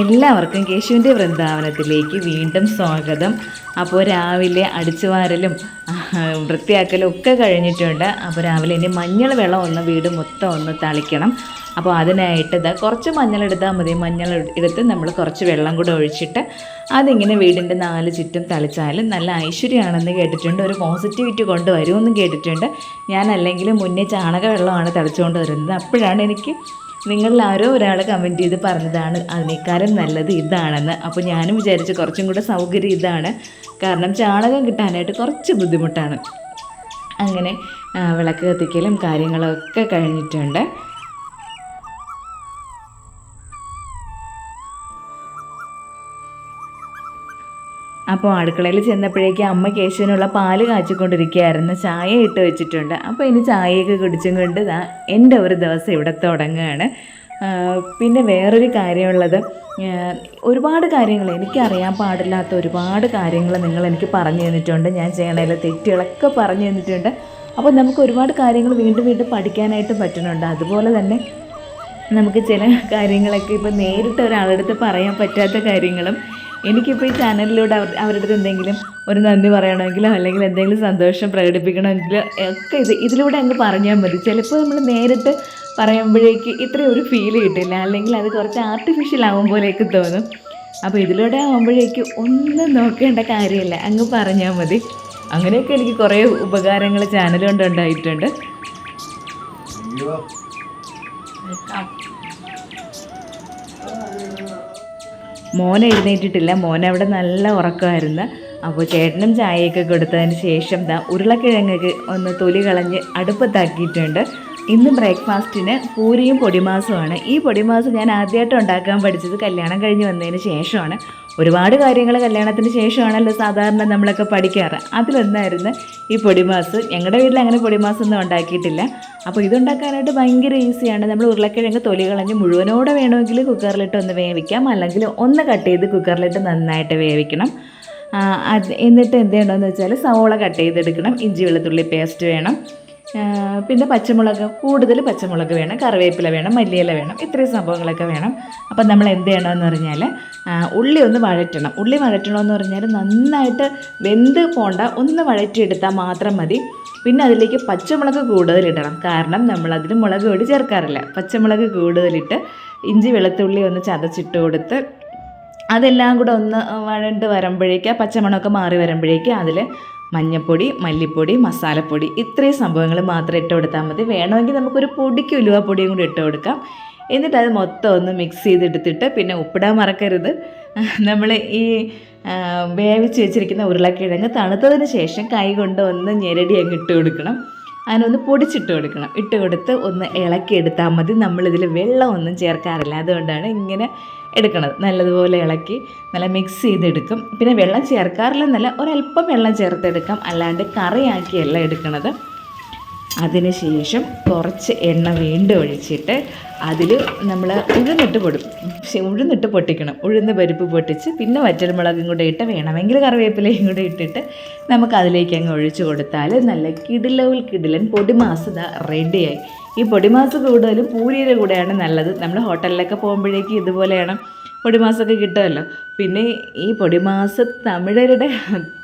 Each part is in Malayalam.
എല്ലാവർക്കും കേശുവിന്റെ വൃന്ദാവനത്തിലേക്ക് വീണ്ടും സ്വാഗതം. അപ്പോൾ രാവിലെ അടിച്ചുവാരലും വൃത്തിയാക്കലും ഒക്കെ കഴിഞ്ഞിട്ടുണ്ട്. അപ്പോൾ രാവിലെ ഇനി മഞ്ഞൾ വെള്ളം ഒന്ന് വീട് മൊത്തം ഒന്ന് തളിക്കണം. അപ്പോൾ അതിനായിട്ട് ഇതാ കുറച്ച് മഞ്ഞൾ എടുത്താൽ മതി. മഞ്ഞൾ എടുത്ത് നമ്മൾ കുറച്ച് വെള്ളം കൂടെ ഒഴിച്ചിട്ട് അതിങ്ങനെ വീടിന്റെ നാല് ചുറ്റും തളിച്ചാൽ നല്ല ഐശ്വര്യമാണെന്ന് കേട്ടിട്ടുണ്ട്. ഒരു പോസിറ്റിവിറ്റി കൊണ്ടുവരുമെന്നും കേട്ടിട്ടുണ്ട്. ഞാൻ അല്ലെങ്കിൽ മുന്നേ ചാണക വെള്ളമാണ് തളിച്ചുകൊണ്ട് വരുന്നത്. അപ്പോഴാണ് എനിക്ക് നിങ്ങളിൽ ആരോ ഒരാൾ കമന്റ് ചെയ്ത് പറഞ്ഞതാണ് അതിനേക്കാളും നല്ലത് ഇതാണെന്ന്. അപ്പോൾ ഞാനും വിചാരിച്ച് കുറച്ചും കൂടെ സൗകര്യം ഇതാണ്. കാരണം ചാണകം കിട്ടാനായിട്ട് കുറച്ച് ബുദ്ധിമുട്ടാണ്. അങ്ങനെ വിളക്ക് കത്തിക്കലും കാര്യങ്ങളൊക്കെ കഴിഞ്ഞിട്ടുണ്ട്. അപ്പോൾ അടുക്കളയിൽ ചെന്നപ്പോഴേക്കും അമ്മ കേശുവിനുള്ള പാൽ കാച്ചിക്കൊണ്ടിരിക്കുകയായിരുന്നു. ചായ ഇട്ട് വെച്ചിട്ടുണ്ട്. അപ്പോൾ ഇനി ചായയൊക്കെ കുടിച്ചും കൊണ്ട് എന്റെ ഒരു ദിവസം ഇവിടെ തുടങ്ങുകയാണ്. പിന്നെ വേറൊരു കാര്യമുള്ളത് ഒരുപാട് കാര്യങ്ങൾ എനിക്കറിയാൻ പാടില്ലാത്ത ഒരുപാട് കാര്യങ്ങൾ നിങ്ങൾ എനിക്ക് പറഞ്ഞു തന്നിട്ടുണ്ട്. ഞാൻ ചെയ്യണതിലെ തെറ്റുകളൊക്കെ പറഞ്ഞു തന്നിട്ടുണ്ട്. അപ്പോൾ നമുക്ക് ഒരുപാട് കാര്യങ്ങൾ വീണ്ടും വീണ്ടും പഠിക്കാനായിട്ട് പറ്റുന്നുണ്ട്. അതുപോലെ തന്നെ നമുക്ക് ചില കാര്യങ്ങളൊക്കെ ഇപ്പോൾ നേരിട്ട് ഒരാളുടെ അടുത്ത് പറയാൻ പറ്റാത്ത കാര്യങ്ങളും എനിക്കിപ്പോൾ ഈ ചാനലിലൂടെ അവർ അവരുടെ അടുത്ത് എന്തെങ്കിലും ഒരു നന്ദി പറയണമെങ്കിലോ അല്ലെങ്കിൽ എന്തെങ്കിലും സന്തോഷം പ്രകടിപ്പിക്കണമെങ്കിലോ ഒക്കെ ഇത് ഇതിലൂടെ അങ്ങ് പറഞ്ഞാൽ മതി. ചിലപ്പോൾ നമ്മൾ നേരിട്ട് പറയുമ്പോഴേക്ക് ഇത്രയും ഒരു ഫീൽ കിട്ടില്ല. അല്ലെങ്കിൽ അത് കുറച്ച് ആർട്ടിഫിഷ്യൽ ആവും പോലെയൊക്കെ തോന്നും. അപ്പോൾ ഇതിലൂടെ ആകുമ്പോഴേക്ക് ഒന്നും നോക്കേണ്ട കാര്യമില്ല. അങ്ങ് പറഞ്ഞാൽ മതി. അങ്ങനെയൊക്കെ എനിക്ക് കുറേ ഉപകാരങ്ങൾ ചാനൽ കൊണ്ട് മോൻ എഴുന്നേറ്റിട്ടില്ല. മോൻ അവിടെ നല്ല ഉറക്കമായിരുന്നു. അപ്പോൾ ചേട്ടനും ചായയൊക്കെ കൊടുത്തതിന് ശേഷം ദാ ഉരുളക്കിഴങ്ങൊക്കെ ഒന്ന് തൊലി കളഞ്ഞ് അടുപ്പത്താക്കിയിട്ടുണ്ട്. ഇന്ന് ബ്രേക്ക്ഫാസ്റ്റിന് പൂരിയും പൊടിമാസുമാണ്. ഈ പൊടിമാസം ഞാൻ ആദ്യമായിട്ട് ഉണ്ടാക്കാൻ പഠിച്ചത്. കല്യാണം കഴിഞ്ഞ് വന്നതിന് ശേഷമാണ്. ഒരുപാട് കാര്യങ്ങൾ കല്യാണത്തിന് ശേഷമാണല്ലോ സാധാരണ നമ്മളൊക്കെ പഠിക്കാറ്. അതിലൊന്നായിരുന്നു ഈ പൊടിമാസ്. ഞങ്ങളുടെ വീട്ടിൽ അങ്ങനെ പൊടിമാസൊന്നും ഉണ്ടാക്കിയിട്ടില്ല. അപ്പോൾ ഇതുണ്ടാക്കാനായിട്ട് ഭയങ്കര ഈസിയാണ്. നമ്മൾ ഉരുളക്കിഴങ്ങ് തൊലി കളഞ്ഞ് മുഴുവനോടെ വേണമെങ്കിൽ കുക്കറിലിട്ട് ഒന്ന് വേവിക്കാം. അല്ലെങ്കിൽ ഒന്ന് കട്ട് ചെയ്ത് കുക്കറിലിട്ട് നന്നായിട്ട് വേവിക്കണം. എന്നിട്ട് എന്ത് ചെയ്യണമെന്ന് വെച്ചാൽ സവോള കട്ട് ചെയ്തെടുക്കണം. ഇഞ്ചി വെളുത്തുള്ളി പേസ്റ്റ് വേണം. പിന്നെ പച്ചമുളക് കൂടുതൽ പച്ചമുളക് വേണം കറിവേപ്പില വേണം മല്ലിയില വേണം ഇത്രയും സംഭവങ്ങളൊക്കെ വേണം. അപ്പം നമ്മൾ എന്ത് ചെയ്യണമെന്ന് പറഞ്ഞാൽ ഉള്ളി ഒന്ന് വഴറ്റണം. ഉള്ളി വഴറ്റണമെന്ന് പറഞ്ഞാൽ നന്നായിട്ട് വെന്ത് പോണ്ട ഒന്ന് വഴറ്റിയെടുത്താൽ മാത്രം മതി. പിന്നെ അതിലേക്ക് പച്ചമുളക് കൂടുതലിടണം കാരണം നമ്മൾ അതിൽ മുളക് പൊടി ചേർക്കാറില്ല. പച്ചമുളക് കൂടുതലിട്ട് ഇഞ്ചി വെളുത്തുള്ളി ഒന്ന് ചതച്ചിട്ട് കൊടുത്ത് അതെല്ലാം കൂടെ ഒന്ന് വഴണ്ട് വരുമ്പോഴേക്ക് പച്ചമുളക് മാറി വരുമ്പോഴേക്ക് അതിൽ മഞ്ഞൾപ്പൊടി മല്ലിപ്പൊടി മസാലപ്പൊടി ഇത്രയും സംഭവങ്ങൾ മാത്രം ഇട്ട് കൊടുത്താൽ മതി. വേണമെങ്കിൽ നമുക്കൊരു പൊടിക്ക് ഉലുവ പൊടിയും കൂടി ഇട്ട് കൊടുക്കാം. എന്നിട്ട് അത് മൊത്തം ഒന്ന് മിക്സ് ചെയ്തെടുത്തിട്ട് പിന്നെ ഉപ്പിടാൻ മറക്കരുത്. നമ്മൾ ഈ വേവിച്ച് വെച്ചിരിക്കുന്ന ഉരുളക്കിഴങ്ങ് തണുത്തതിന് ശേഷം കൈ കൊണ്ട് ഒന്ന് ഞെരടി അങ്ങ് ഇട്ട് കൊടുക്കണം. അതിനൊന്ന് പൊടിച്ചിട്ട് കൊടുക്കണം. ഇട്ട് കൊടുത്ത് ഒന്ന് ഇളക്കി എടുത്താൽ മതി. നമ്മളിതിൽ വെള്ളമൊന്നും ചേർക്കാറില്ല. അതുകൊണ്ടാണ് ഇങ്ങനെ എടുക്കണത്. നല്ലതുപോലെ ഇളക്കി നല്ല മിക്സ് ചെയ്തെടുക്കും. പിന്നെ വെള്ളം ചേർക്കാറില്ലെന്നല്ല ഒരല്പം വെള്ളം ചേർത്തെടുക്കാം. അല്ലാണ്ട് കറിയാക്കിയല്ല എടുക്കണത്. അതിനുശേഷം കുറച്ച് എണ്ണ വീണ്ടും ഒഴിച്ചിട്ട് അതിൽ നമ്മൾ ഉഴുന്നിട്ട് പൊടും. ഉഴുന്നിട്ട് പൊട്ടിക്കണം. ഉഴുന്ന് പരിപ്പ് പൊട്ടിച്ച് പിന്നെ വറ്റൽമുളകും കൂടെ ഇട്ട് വേണമെങ്കിൽ കറിവേപ്പിലയും കൂടെ ഇട്ടിട്ട് നമുക്ക് അതിലേക്ക് അങ്ങ് ഒഴിച്ചു കൊടുത്താൽ നല്ല കിടിലവിൽ കിടിലൻ പൊടിമാസത റെഡിയായി ഈ പൊടിമാസ് കൂടുതലും പൂരിയുടെ കൂടെയാണ് നല്ലത്. നമ്മൾ ഹോട്ടലിലൊക്കെ പോകുമ്പോഴേക്ക് ഇതുപോലെയാണ് പൊടിമാസമൊക്കെ കിട്ടുമല്ലോ. പിന്നെ ഈ പൊടിമാസ് തമിഴരുടെ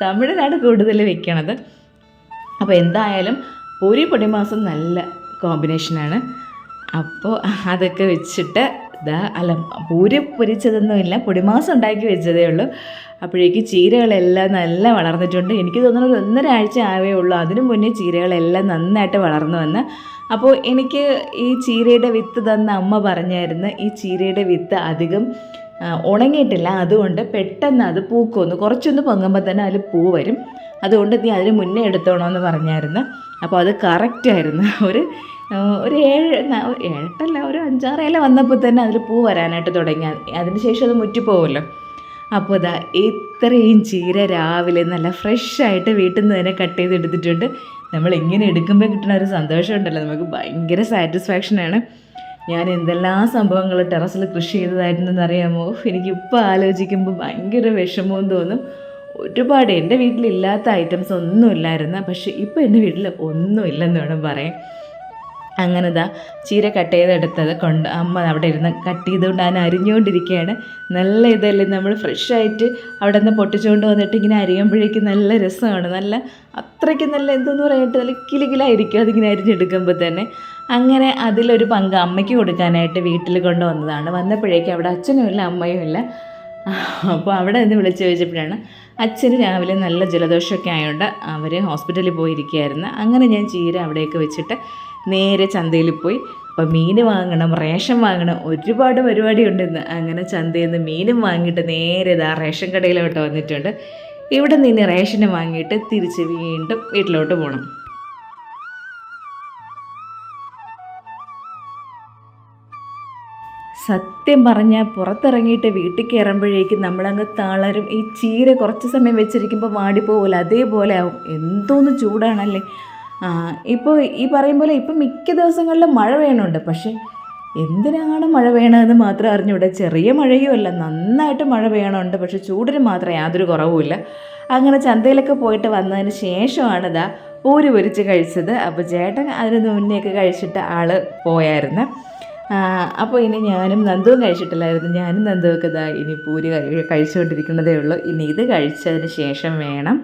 തമിഴരാണ് കൂടുതൽ വെക്കണത്. അപ്പോൾ എന്തായാലും പൂരി പൊടിമാസം നല്ല കോമ്പിനേഷനാണ് അപ്പോൾ അതൊക്കെ വെച്ചിട്ട് ഇതാ അല്ല പൂരി പൊരിച്ചതൊന്നുമില്ല പൊടിമാസം ഉണ്ടാക്കി വെച്ചതേ ഉള്ളൂ. അപ്പോഴേക്ക് ചീരകളെല്ലാം നല്ല വളർന്നിട്ടുണ്ട്. എനിക്ക് തോന്നുന്നത് ഒന്നര ആവേ ഉള്ളൂ. അതിനു മുന്നേ ചീരകളെല്ലാം നന്നായിട്ട് വളർന്നു വന്ന് അപ്പോൾ എനിക്ക് ഈ ചീരയുടെ വിത്ത് തന്ന അമ്മ പറഞ്ഞായിരുന്നു ഈ ചീരയുടെ വിത്ത് അധികം ഉണങ്ങിയിട്ടില്ല. അതുകൊണ്ട് പെട്ടെന്ന് അത് പൂക്കൊന്ന് കുറച്ചൊന്ന് പൊങ്ങുമ്പോൾ തന്നെ അതിൽ പൂ വരും. അതുകൊണ്ട് നീ അതിന് മുന്നേ എടുത്തോണമെന്ന് പറഞ്ഞായിരുന്നു. അപ്പോൾ അത് കറക്റ്റായിരുന്നു ഒരു ഒരു ഏഴ് ഏഴട്ടല്ല ഒരു അഞ്ചാറ് ഇല വന്നപ്പോൾ തന്നെ അതിൽ പൂ വരാനായിട്ട് തുടങ്ങി. അതിന് ശേഷം അത് മുറ്റിപ്പോവുമല്ലോ അപ്പോൾ ഇതാ ഇത്രയും ചീര രാവിലെ നല്ല ഫ്രഷ് ആയിട്ട് വീട്ടിൽ നിന്ന് തന്നെ കട്ട് ചെയ്തെടുത്തിട്ടുണ്ട്. നമ്മൾ ഇങ്ങനെ എടുക്കുമ്പോൾ കിട്ടുന്ന ഒരു സന്തോഷം ഉണ്ടല്ലോ നമുക്ക് ഭയങ്കര സാറ്റിസ്ഫാക്ഷനാണ് ഞാൻ എന്തെല്ലാം സംഭവങ്ങൾ ടെറസിൽ കൃഷി ചെയ്തതായിരുന്നെന്ന് അറിയാമോ എനിക്കിപ്പോൾ ആലോചിക്കുമ്പോൾ ഭയങ്കര വിഷമവും തോന്നും. ഒരുപാട് എന്റെ വീട്ടിലില്ലാത്ത ഐറ്റംസ് ഒന്നും ഇല്ലായിരുന്നു പക്ഷേ ഇപ്പോൾ എന്റെ വീട്ടിൽ ഒന്നും ഇല്ലെന്ന് വേണം പറയാൻ. അങ്ങനെ ദാ ചീര കട്ട് ചെയ്തെടുത്തത് കൊണ്ട് അമ്മ അവിടെ ഇരുന്ന് കട്ട് ചെയ്തുകൊണ്ട് ഞാൻ അരിഞ്ഞുകൊണ്ടിരിക്കുകയാണ്. നല്ല ഇതല്ലേ നമ്മൾ ഫ്രഷായിട്ട് അവിടെ നിന്ന് പൊട്ടിച്ചുകൊണ്ട് വന്നിട്ട് ഇങ്ങനെ അരിയുമ്പോഴേക്കും നല്ല രസമാണ്. നല്ല അത്രയ്ക്ക് നല്ല എന്തെന്ന് പറയട്ടെ നല്ല കിലുകിലായിരിക്കും അതിങ്ങനെ അരിഞ്ഞെടുക്കുമ്പോൾ തന്നെ. അങ്ങനെ അതിലൊരു പങ്ക് അമ്മയ്ക്ക് കൊടുക്കാനായിട്ട് വീട്ടിൽ കൊണ്ടുവന്നതാണ്. വന്നപ്പോഴേക്കും അവിടെ അച്ഛനും ഇല്ല അമ്മയും ഇല്ല. അപ്പോൾ അവിടെ നിന്ന് വിളിച്ച് ചോദിച്ചപ്പോഴാണ് അച്ഛന് രാവിലെ നല്ല ജലദോഷമൊക്കെ ആയതുകൊണ്ട് അവർ ഹോസ്പിറ്റലിൽ പോയിരിക്കുകയായിരുന്നു. അങ്ങനെ ഞാൻ ചീര അവിടെയൊക്കെ വെച്ചിട്ട് നേരെ ചന്തയിൽ പോയി. അപ്പോൾ മീൻ വാങ്ങണം റേഷൻ വാങ്ങണം ഒരുപാട് പരിപാടി ഉണ്ടെന്ന് അങ്ങനെ ചന്തയിൽ നിന്ന് മീനും വാങ്ങിയിട്ട് നേരെ ഇതാ റേഷൻ കടയിലോട്ട് വന്നിട്ടുണ്ട്. ഇവിടെ നിന്ന് റേഷന് വാങ്ങിയിട്ട് തിരിച്ച് വീണ്ടും വീട്ടിലോട്ട് പോകണം സത്യം പറഞ്ഞാൽ പുറത്തിറങ്ങിയിട്ട് വീട്ടിൽ കയറുമ്പോഴേക്കും നമ്മളങ്ങ് തളരും. ഈ ചീര കുറച്ച് സമയം വെച്ചിരിക്കുമ്പോൾ വാടിപ്പോകില്ല അതേപോലെ ആവും. എന്തോന്ന് ചൂടാണല്ലേ. ഇപ്പോൾ ഈ പറയും പോലെ ഇപ്പം മിക്ക ദിവസങ്ങളിലും മഴ വേണുണ്ട് പക്ഷേ എന്തിനാണ് മഴ വേണമെന്ന് മാത്രം അറിഞ്ഞൂടെ. ചെറിയ മഴയും അല്ല നന്നായിട്ട് മഴ വേണമുണ്ട് പക്ഷേ ചൂടിന് മാത്രം യാതൊരു കുറവുമില്ല അങ്ങനെ ചന്തയിലൊക്കെ പോയിട്ട് വന്നതിന് ശേഷമാണ് ഇതാ പൂരി പൊരിച്ച് കഴിച്ചത്. അപ്പോൾ ചേട്ടൻ അതിന് മുന്നേയൊക്കെ കഴിച്ചിട്ട് ആൾ പോയായിരുന്നു. അപ്പോൾ ഇനി ഞാനും നന്ദുവും കഴിച്ചിട്ടില്ലായിരുന്നു. ഞാനും നന്ദുവൊക്കെ ഇതാ ഇനി പൂരി കഴിച്ചുകൊണ്ടിരിക്കുന്നതേ ഉള്ളൂ. ഇനി ഇത് കഴിച്ചതിന് ശേഷം വേണം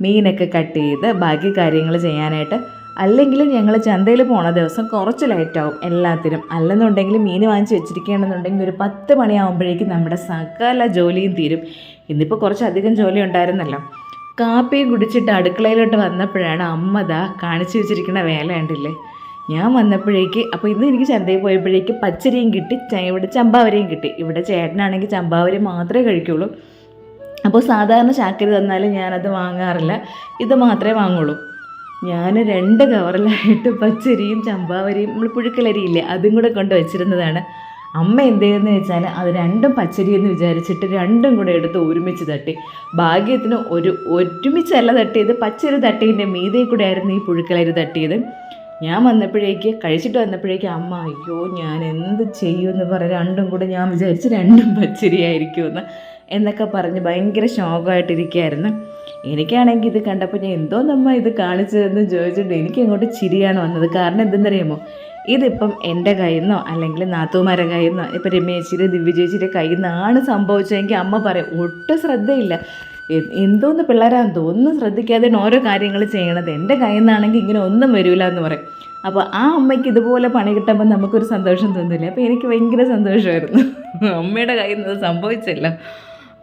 മീനൊക്കെ കട്ട് ചെയ്ത് ബാക്കി കാര്യങ്ങൾ ചെയ്യാനായിട്ട്. അല്ലെങ്കിൽ ഞങ്ങൾ ചന്തയിൽ പോണ ദിവസം കുറച്ച് ലേറ്റാവും എല്ലാത്തിനും. അല്ലെന്നുണ്ടെങ്കിൽ മീൻ വാങ്ങിച്ച് വെച്ചിരിക്കുകയാണെന്നുണ്ടെങ്കിൽ ഒരു പത്ത് മണിയാകുമ്പോഴേക്കും നമ്മുടെ സകല ജോലിയും തീരും. ഇന്നിപ്പോൾ കുറച്ചധികം ജോലി ഉണ്ടായിരുന്നല്ലോ. കാപ്പി കുടിച്ചിട്ട് അടുക്കളയിലോട്ട് വന്നപ്പോഴാണ് അമ്മ ദാ കാണിച്ചു വെച്ചിരിക്കുന്ന വേല ഉണ്ടല്ലേ ഞാൻ വന്നപ്പോഴേക്ക് അപ്പോൾ ഇന്ന് എനിക്ക് ചന്തയിൽ പോയപ്പോഴേക്ക് പച്ചരിയും കിട്ടി ഇവിടെ ചമ്പാവരിയും കിട്ടി. ഇവിടെ ചേട്ടനാണെങ്കിൽ ചമ്പാവരി മാത്രമേ കഴിക്കുള്ളൂ. അപ്പോൾ സാധാരണ ചാക്കരി തന്നാൽ ഞാനത് വാങ്ങാറില്ല. ഇത് മാത്രമേ വാങ്ങുള്ളൂ. ഞാൻ രണ്ട് കവറിലായിട്ട് പച്ചരിയും ചമ്പാവരിയും നമ്മൾ പുഴുക്കലരിയില്ലേ അതും കൂടെ കൊണ്ട് വെച്ചിരുന്നതാണ്. അമ്മ എന്ത് വെച്ചാൽ അത് രണ്ടും പച്ചരി എന്ന് വിചാരിച്ചിട്ട് രണ്ടും കൂടെ എടുത്ത് ഒരുമിച്ച് തട്ടി. ഭാഗ്യത്തിന് ഒരു ഒരുമിച്ചല്ല തട്ടിയത് പച്ചരി തട്ടിയതിന്റെ മീതെ കൂടെ ആയിരുന്നു ഈ പുഴുക്കലരി തട്ടിയത്. ഞാൻ വന്നപ്പോഴേക്ക് കഴിച്ചിട്ട് വന്നപ്പോഴേക്ക് അമ്മ അയ്യോ ഞാൻ എന്ത് ചെയ്യുമെന്ന് പറഞ്ഞ് രണ്ടും കൂടെ ഞാൻ വിചാരിച്ച് രണ്ടും പച്ചരിയായിരിക്കുമെന്ന് എന്നൊക്കെ പറഞ്ഞ് ഭയങ്കര ശോകമായിട്ടിരിക്കുകയായിരുന്നു. എനിക്കാണെങ്കിൽ ഇത് കണ്ടപ്പോൾ ഞാൻ എന്തോ നമ്മ ഇത് കാണിച്ചതെന്ന് ചോദിച്ചിട്ട് എനിക്ക് അങ്ങോട്ട് ചിരിയാണ് വന്നത്. കാരണം എന്തെന്നറിയാമോ? ഇതിപ്പം എന്റെ കയ്യിൽ നിന്നോ അല്ലെങ്കിൽ നാത്തൂമാരെ കയ്യിൽ നിന്നോ ഇപ്പം രമേശിയുടെ ദിവ്യചേച്ചിയുടെ കയ്യിൽ നിന്നാണ് സംഭവിച്ചതെങ്കിൽ അമ്മ പറയും ഒട്ടും ശ്രദ്ധയില്ല. എന്തോന്ന് പിള്ളേരാന്ന് ഒന്നും ശ്രദ്ധിക്കാതെ ഓരോ കാര്യങ്ങൾ ചെയ്യണത്. എന്റെ കയ്യിൽ നിന്നാണെങ്കിൽ ഇങ്ങനെ ഒന്നും വരില്ല എന്ന് പറയും. അപ്പോൾ ആ അമ്മയ്ക്ക് ഇതുപോലെ പണി കിട്ടുമ്പോൾ നമുക്കൊരു സന്തോഷം തോന്നില്ല? അപ്പോൾ എനിക്ക് ഭയങ്കര സന്തോഷമായിരുന്നു. അമ്മയുടെ കയ്യിൽ നിന്ന് സംഭവിച്ചല്ലോ.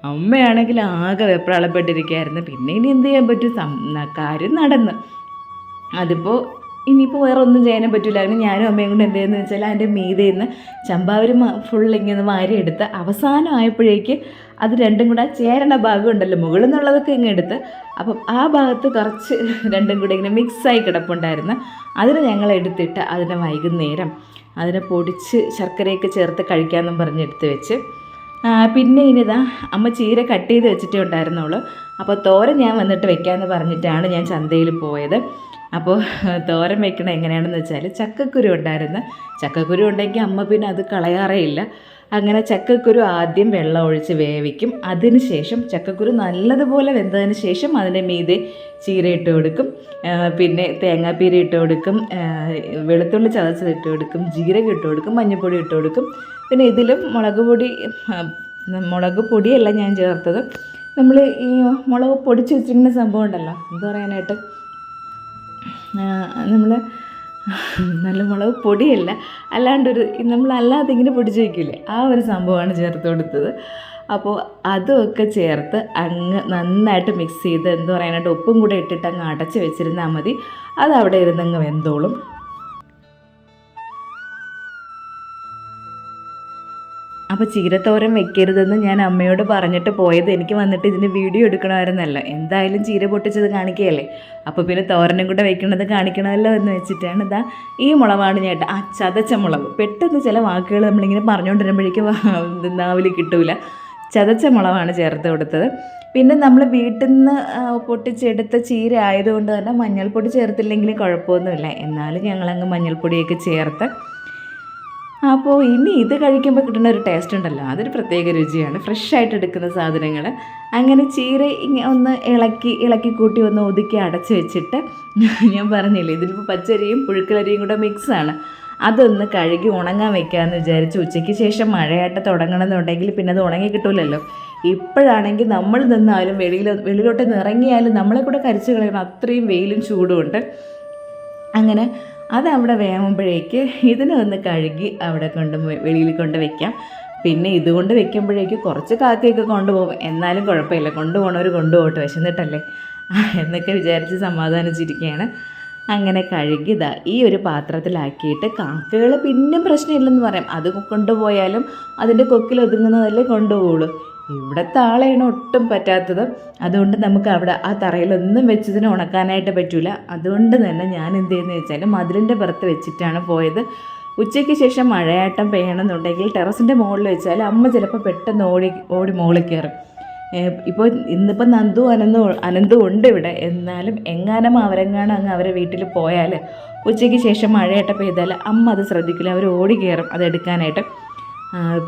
അമ്മയാണെങ്കിൽ ആകെ വെപ്രാളപ്പെട്ടിരിക്കുകയായിരുന്നു. പിന്നെ ഇനി എന്ത് ചെയ്യാൻ പറ്റും? കാര്യം നടന്ന്. അതിപ്പോൾ ഇനിയിപ്പോൾ വേറെ ഒന്നും ചെയ്യാനും പറ്റില്ലായിരുന്നു ഞാനും അമ്മയും കൊണ്ട് എന്ത് വെച്ചാൽ അതിന്റെ മീതെ നിന്ന് ചമ്പാവരി ഫുൾ ഇങ്ങനെ വാരി എടുത്ത് അവസാനം ആയപ്പോഴേക്ക് അത് രണ്ടും കൂടെ ചേരണ ഭാഗം ഉണ്ടല്ലോ മുകളിൽ നിന്നുള്ളതൊക്കെ ഇങ്ങ് എടുത്ത്. അപ്പം ആ ഭാഗത്ത് കുറച്ച് രണ്ടും കൂടെ ഇങ്ങനെ മിക്സായി കിടപ്പുണ്ടായിരുന്നു. അതിന് ഞങ്ങൾ എടുത്തിട്ട് അതിനെ വൈകുന്നേരം അതിനെ പൊടിച്ച് ശർക്കരയൊക്കെ ചേർത്ത് കഴിക്കാമെന്നും പറഞ്ഞ് എടുത്ത് വെച്ച്. പിന്നെ ഇനിതാ അമ്മ ചീര കട്ട് ചെയ്ത് വെച്ചിട്ടേ ഉണ്ടായിരുന്നുള്ളൂ. അപ്പോൾ തോരൻ ഞാൻ വന്നിട്ട് വെക്കാമെന്ന് പറഞ്ഞിട്ടാണ് ഞാൻ ചന്തയിൽ പോയത്. അപ്പോൾ തോരൻ വെക്കണ എങ്ങനെയാണെന്ന് വെച്ചാൽ ചക്കക്കുരു ഉണ്ടായിരുന്നു. ചക്കക്കുരു ഉണ്ടെങ്കിൽ അമ്മ പിന്നെ അത് കളയാറേ ഇല്ല. അങ്ങനെ ചക്കക്കുരു ആദ്യം വെള്ളം ഒഴിച്ച് വേവിക്കും. അതിന് ശേഷം ചക്കക്കുരു നല്ലതുപോലെ വെന്തതിന് ശേഷം അതിന്റെ മീതെ ചീര ഇട്ട് കൊടുക്കും. പിന്നെ തേങ്ങാപ്പീര ഇട്ട് കൊടുക്കും. വെളുത്തുള്ളി ചതച്ചത് ഇട്ട് കൊടുക്കും. ജീരകം ഇട്ട് കൊടുക്കും. മഞ്ഞൾപ്പൊടി ഇട്ട് കൊടുക്കും. പിന്നെ ഇതിലും മുളക് പൊടി മുളക് പൊടിയല്ല ഞാൻ ചേർത്തത്. നമ്മൾ ഈ മുളക് പൊടിച്ച് വെച്ചിരിക്കുന്ന സംഭവം ഉണ്ടല്ലോ. എന്താ പറയാനായിട്ട്? നമ്മൾ നല്ല മുളക് പൊടിയല്ല അല്ലാണ്ടൊരു നമ്മൾ അല്ലാതെ ഇങ്ങനെ പൊടിച്ച് വയ്ക്കില്ലേ ആ ഒരു സംഭവമാണ് ചേർത്ത് കൊടുത്തത്. അപ്പോൾ അതൊക്കെ ചേർത്ത് അങ്ങ് നന്നായിട്ട് മിക്സ് ചെയ്ത് എന്ത് പറയാനായിട്ട് ഉപ്പും കൂടെ ഇട്ടിട്ട് അങ്ങ് അടച്ച് വെച്ചിരുന്നാൽ മതി. അത് അവിടെ ഇരുന്നങ്ങ് വെന്തോളും. അപ്പോൾ ചീരത്തോരൻ വെക്കരുതെന്ന് ഞാൻ അമ്മയോട് പറഞ്ഞിട്ട് പോയത്. എനിക്ക് വന്നിട്ട് ഇതിന്റെ വീഡിയോ എടുക്കണമായിരുന്നല്ലോ. എന്തായാലും ചീര പൊട്ടിച്ചത് കാണിക്കുകയല്ലേ? അപ്പോൾ പിന്നെ തോരനും കൂടെ വെക്കണത് കാണിക്കണമല്ലോ എന്ന് വെച്ചിട്ടാണ് ഇതാ ഈ മുളവാണ് ചേട്ടാ ആ ചതച്ച മുളക്. പെട്ടെന്ന് ചില വാക്കുകൾ നമ്മളിങ്ങനെ പറഞ്ഞുകൊണ്ടിരുമ്പോഴേക്കും നാവിൽ കിട്ടൂല. ചതച്ച മുളവാണ് ചേർത്ത് കൊടുത്തത്. പിന്നെ നമ്മൾ വീട്ടിൽ നിന്ന് പൊട്ടിച്ചെടുത്ത ചീര ആയതുകൊണ്ട് തന്നെ മഞ്ഞൾപ്പൊടി ചേർത്തില്ലെങ്കിലും കുഴപ്പമൊന്നുമില്ല. എന്നാലും ഞങ്ങളങ്ങ് മഞ്ഞൾപ്പൊടിയൊക്കെ ചേർത്ത് അപ്പോൾ ഇനി ഇത് കഴിക്കുമ്പോൾ കിട്ടുന്ന ഒരു ടേസ്റ്റ് ഉണ്ടല്ലോ. അതൊരു പ്രത്യേക രുചിയാണ്. ഫ്രഷ് ആയിട്ട് എടുക്കുന്ന സാധനങ്ങൾ അങ്ങനെ ചീര ഇങ്ങനെ ഒന്ന് ഇളക്കി ഇളക്കി കൂട്ടി ഒന്ന് ഒതുക്കി അടച്ച് വെച്ചിട്ട് ഞാൻ പറഞ്ഞില്ലേ ഇതിലിപ്പോൾ പച്ചരിയും പുഴുക്കലരിയും കൂടെ മിക്സാണ് അതൊന്ന് കഴുകി ഉണങ്ങാൻ വെക്കാമെന്ന് വിചാരിച്ചു ഉച്ചയ്ക്ക് ശേഷം മഴയായിട്ട് തുടങ്ങണമെന്നുണ്ടെങ്കിൽ പിന്നെ അത് ഉണങ്ങി കിട്ടൂലല്ലോ. ഇപ്പോഴാണെങ്കിൽ നമ്മൾ നിന്നാലും വെളിയിൽ വെളിയിലോട്ട് ഇറങ്ങിയാലും നമ്മളെ കൂടെ കരിച്ചു കളയണം അത്രയും വെയിലും ചൂടുമുണ്ട് അങ്ങനെ അതവിടെ വേകുമ്പോഴേക്ക് ഇതിനെ ഒന്ന് കഴുകി അവിടെ കൊണ്ട് വെളിയിൽ കൊണ്ട് വെക്കാം. പിന്നെ ഇതുകൊണ്ട് വെക്കുമ്പോഴേക്ക് കുറച്ച് കാക്കയൊക്കെ കൊണ്ടുപോകും. എന്നാലും കുഴപ്പമില്ല. കൊണ്ടുപോകണവർ കൊണ്ടുപോകട്ടെ. വിശന്നിട്ടല്ലേ? എന്നൊക്കെ വിചാരിച്ച് സമാധാനിച്ചിരിക്കുകയാണ്. അങ്ങനെ കഴുകി ഇതാ ഈ ഒരു പാത്രത്തിലാക്കിയിട്ട് കാക്കകൾ പിന്നെ പ്രശ്നമില്ലെന്ന് പറയാം. അത് കൊണ്ടുപോയാലും അതിന്റെ കൊക്കിൽ ഒതുങ്ങുന്നതല്ലേ കൊണ്ടുപോകുള്ളൂ ഇവിടുത്തെ ആളെയാണ് ഒട്ടും പറ്റാത്തത്. അതുകൊണ്ട് നമുക്ക് അവിടെ ആ തറയിലൊന്നും വെച്ചതിന് ഉണക്കാനായിട്ട് പറ്റൂല. അതുകൊണ്ട് തന്നെ ഞാൻ എന്ത് ചെയ്യുന്നത് വെച്ചാൽ മതിലിന്റെ പുറത്ത് വെച്ചിട്ടാണ് പോയത്. ഉച്ചയ്ക്ക് ശേഷം മഴയാട്ടം പെയ്യണമെന്നുണ്ടെങ്കിൽ ടെറസിന്റെ മുകളിൽ വെച്ചാൽ അമ്മ ചിലപ്പോൾ പെട്ടെന്ന് ഓടി ഓടി മുകളിൽ കയറും. ഇപ്പോൾ ഇന്നിപ്പോൾ നന്ദു അനന്തു അനന്തു ഉണ്ട് ഇവിടെ. എന്നാലും എങ്ങാനും അവരെങ്ങാനും അങ്ങ് അവരെ വീട്ടിൽ പോയാൽ ഉച്ചയ്ക്ക് ശേഷം മഴയാട്ടം പെയ്താൽ അമ്മ അത് ശ്രദ്ധിക്കില്ല അവർ ഓടി കയറും അത് എടുക്കാനായിട്ട്. ആ,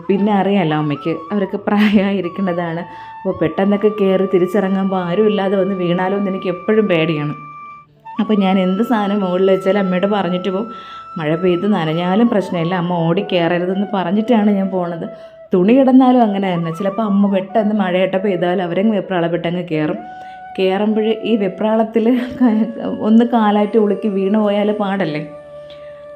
പിന്നെ അറിയാമല്ലോ അമ്മയ്ക്ക്. അവർക്ക് പ്രായമായിരിക്കുന്നതാണ്. അപ്പോൾ പെട്ടെന്നൊക്കെ കയറി തിരിച്ചിറങ്ങുമ്പോൾ ആരും ഇല്ലാതെ വന്ന് വീണാലോ എന്ന് എനിക്ക് എപ്പോഴും പേടിയാണ്. അപ്പോൾ ഞാൻ എന്ത് സാധനം മുകളിൽ വെച്ചാൽ അമ്മയോട് പറഞ്ഞിട്ട് പോകും മഴ പെയ്ത് നനഞ്ഞാലും പ്രശ്നമില്ല. അമ്മ ഓടി കയറരുതെന്ന് പറഞ്ഞിട്ടാണ് ഞാൻ പോണത്. തുണി കിടന്നാലും അങ്ങനെ തന്നെ. ചിലപ്പോൾ അമ്മ പെട്ടെന്ന് മഴയട്ട പെയ്താൽ അവരങ്ങ് വെപ്രാളപ്പെട്ടങ്ങ് കയറും കയറുമ്പോൾ ഈ വെപ്രാളത്തിൽ ഒന്ന് കാലായിട്ട് ഉളുക്കി വീണ് പോയാൽ പാടല്ലേ?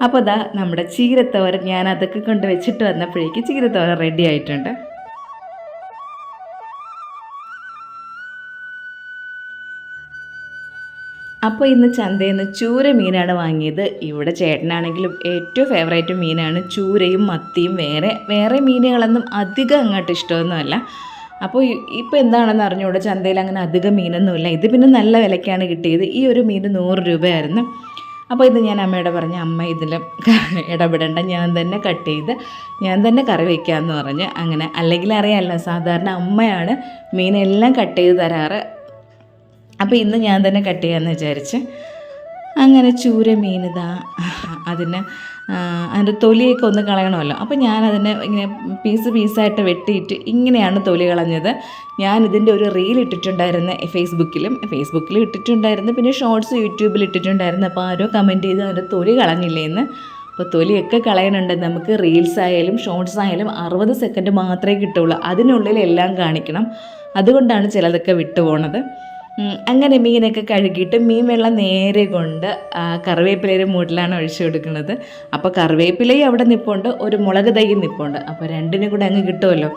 അപ്പോൾ ദാ നമ്മുടെ ചീരത്തോരൻ ഞാൻ അതൊക്കെ കൊണ്ട് വെച്ചിട്ട് വന്നപ്പോഴേക്ക് ചീരത്തോരൻ റെഡി ആയിട്ടുണ്ട്. അപ്പോൾ ഇന്ന് ചന്തയിൽ നിന്ന് ചൂര മീനാണ് വാങ്ങിയത്. ഇവിടെ ചേട്ടനാണെങ്കിലും ഏറ്റവും ഫേവറേറ്റ് മീനാണ്. ചൂരയും മത്തിയും വേറെ വേറെ മീനുകളൊന്നും അധികം അങ്ങോട്ട് ഇഷ്ടമൊന്നുമല്ല. അപ്പോൾ ഇപ്പോൾ എന്താണെന്ന് അറിഞ്ഞുകൂടെ ചന്തയിൽ അങ്ങനെ അധികം മീനൊന്നുമില്ല. ഇത് പിന്നെ നല്ല വിലയ്ക്കാണ് കിട്ടിയത്. ഈ ഒരു മീൻ നൂറ് രൂപയായിരുന്നു. അപ്പോൾ ഇത് ഞാൻ അമ്മയോട് പറഞ്ഞു അമ്മ ഇതിൽ ഇടപെടേണ്ട. ഞാൻ തന്നെ കട്ട് ചെയ്ത് ഞാൻ തന്നെ കറി വയ്ക്കാമെന്ന് പറഞ്ഞ് അങ്ങനെ. അല്ലെങ്കിൽ അറിയാമല്ലോ സാധാരണ അമ്മയാണ് മീനെല്ലാം കട്ട് ചെയ്ത് തരാറ്. അപ്പോൾ ഇന്ന് ഞാൻ തന്നെ കട്ട് ചെയ്യാമെന്ന് വിചാരിച്ച് അങ്ങനെ ചൂര മീനിതാ അതിന് അതിന്റെ തൊലിയൊക്കെ ഒന്ന് കളയണമല്ലോ. അപ്പോൾ ഞാനതിനെ ഇങ്ങനെ പീസ് പീസായിട്ട് വെട്ടിയിട്ട് ഇങ്ങനെയാണ് തൊലി കളഞ്ഞത്. ഞാൻ ഇതിന്റെ ഒരു റീൽ ഇട്ടിട്ടുണ്ടായിരുന്നു ഫേസ്ബുക്കിലും. ഫേസ്ബുക്കിൽ ഇട്ടിട്ടുണ്ടായിരുന്നു പിന്നെ ഷോർട്സ് യൂട്യൂബിൽ ഇട്ടിട്ടുണ്ടായിരുന്നു. അപ്പോൾ ആരോ കമന്റ് ചെയ്ത് അതിന്റെ തൊലി കളഞ്ഞില്ലേന്ന്. അപ്പോൾ തൊലിയൊക്കെ കളയണുണ്ട്. നമുക്ക് റീൽസ് ആയാലും ഷോർട്സ് ആയാലും അറുപത് സെക്കൻഡ് മാത്രമേ കിട്ടുള്ളൂ. അതിനുള്ളിൽ എല്ലാം കാണിക്കണം. അതുകൊണ്ടാണ് ചിലതൊക്കെ വിട്ടുപോണത്. അങ്ങനെ മീനൊക്കെ കഴുകിയിട്ട് മീൻ വെള്ളം നേരെ കൊണ്ട് കറിവേപ്പിലയുടെ മൂട്ടിലാണ് ഒഴിച്ചു കൊടുക്കുന്നത്. അപ്പോൾ കറിവേപ്പിലയും അവിടെ നിൽപ്പുണ്ട് ഒരു മുളക് തൈയും നിൽപ്പുണ്ട് അപ്പോൾ രണ്ടിനും കൂടെ അങ്ങ് കിട്ടുമല്ലോ.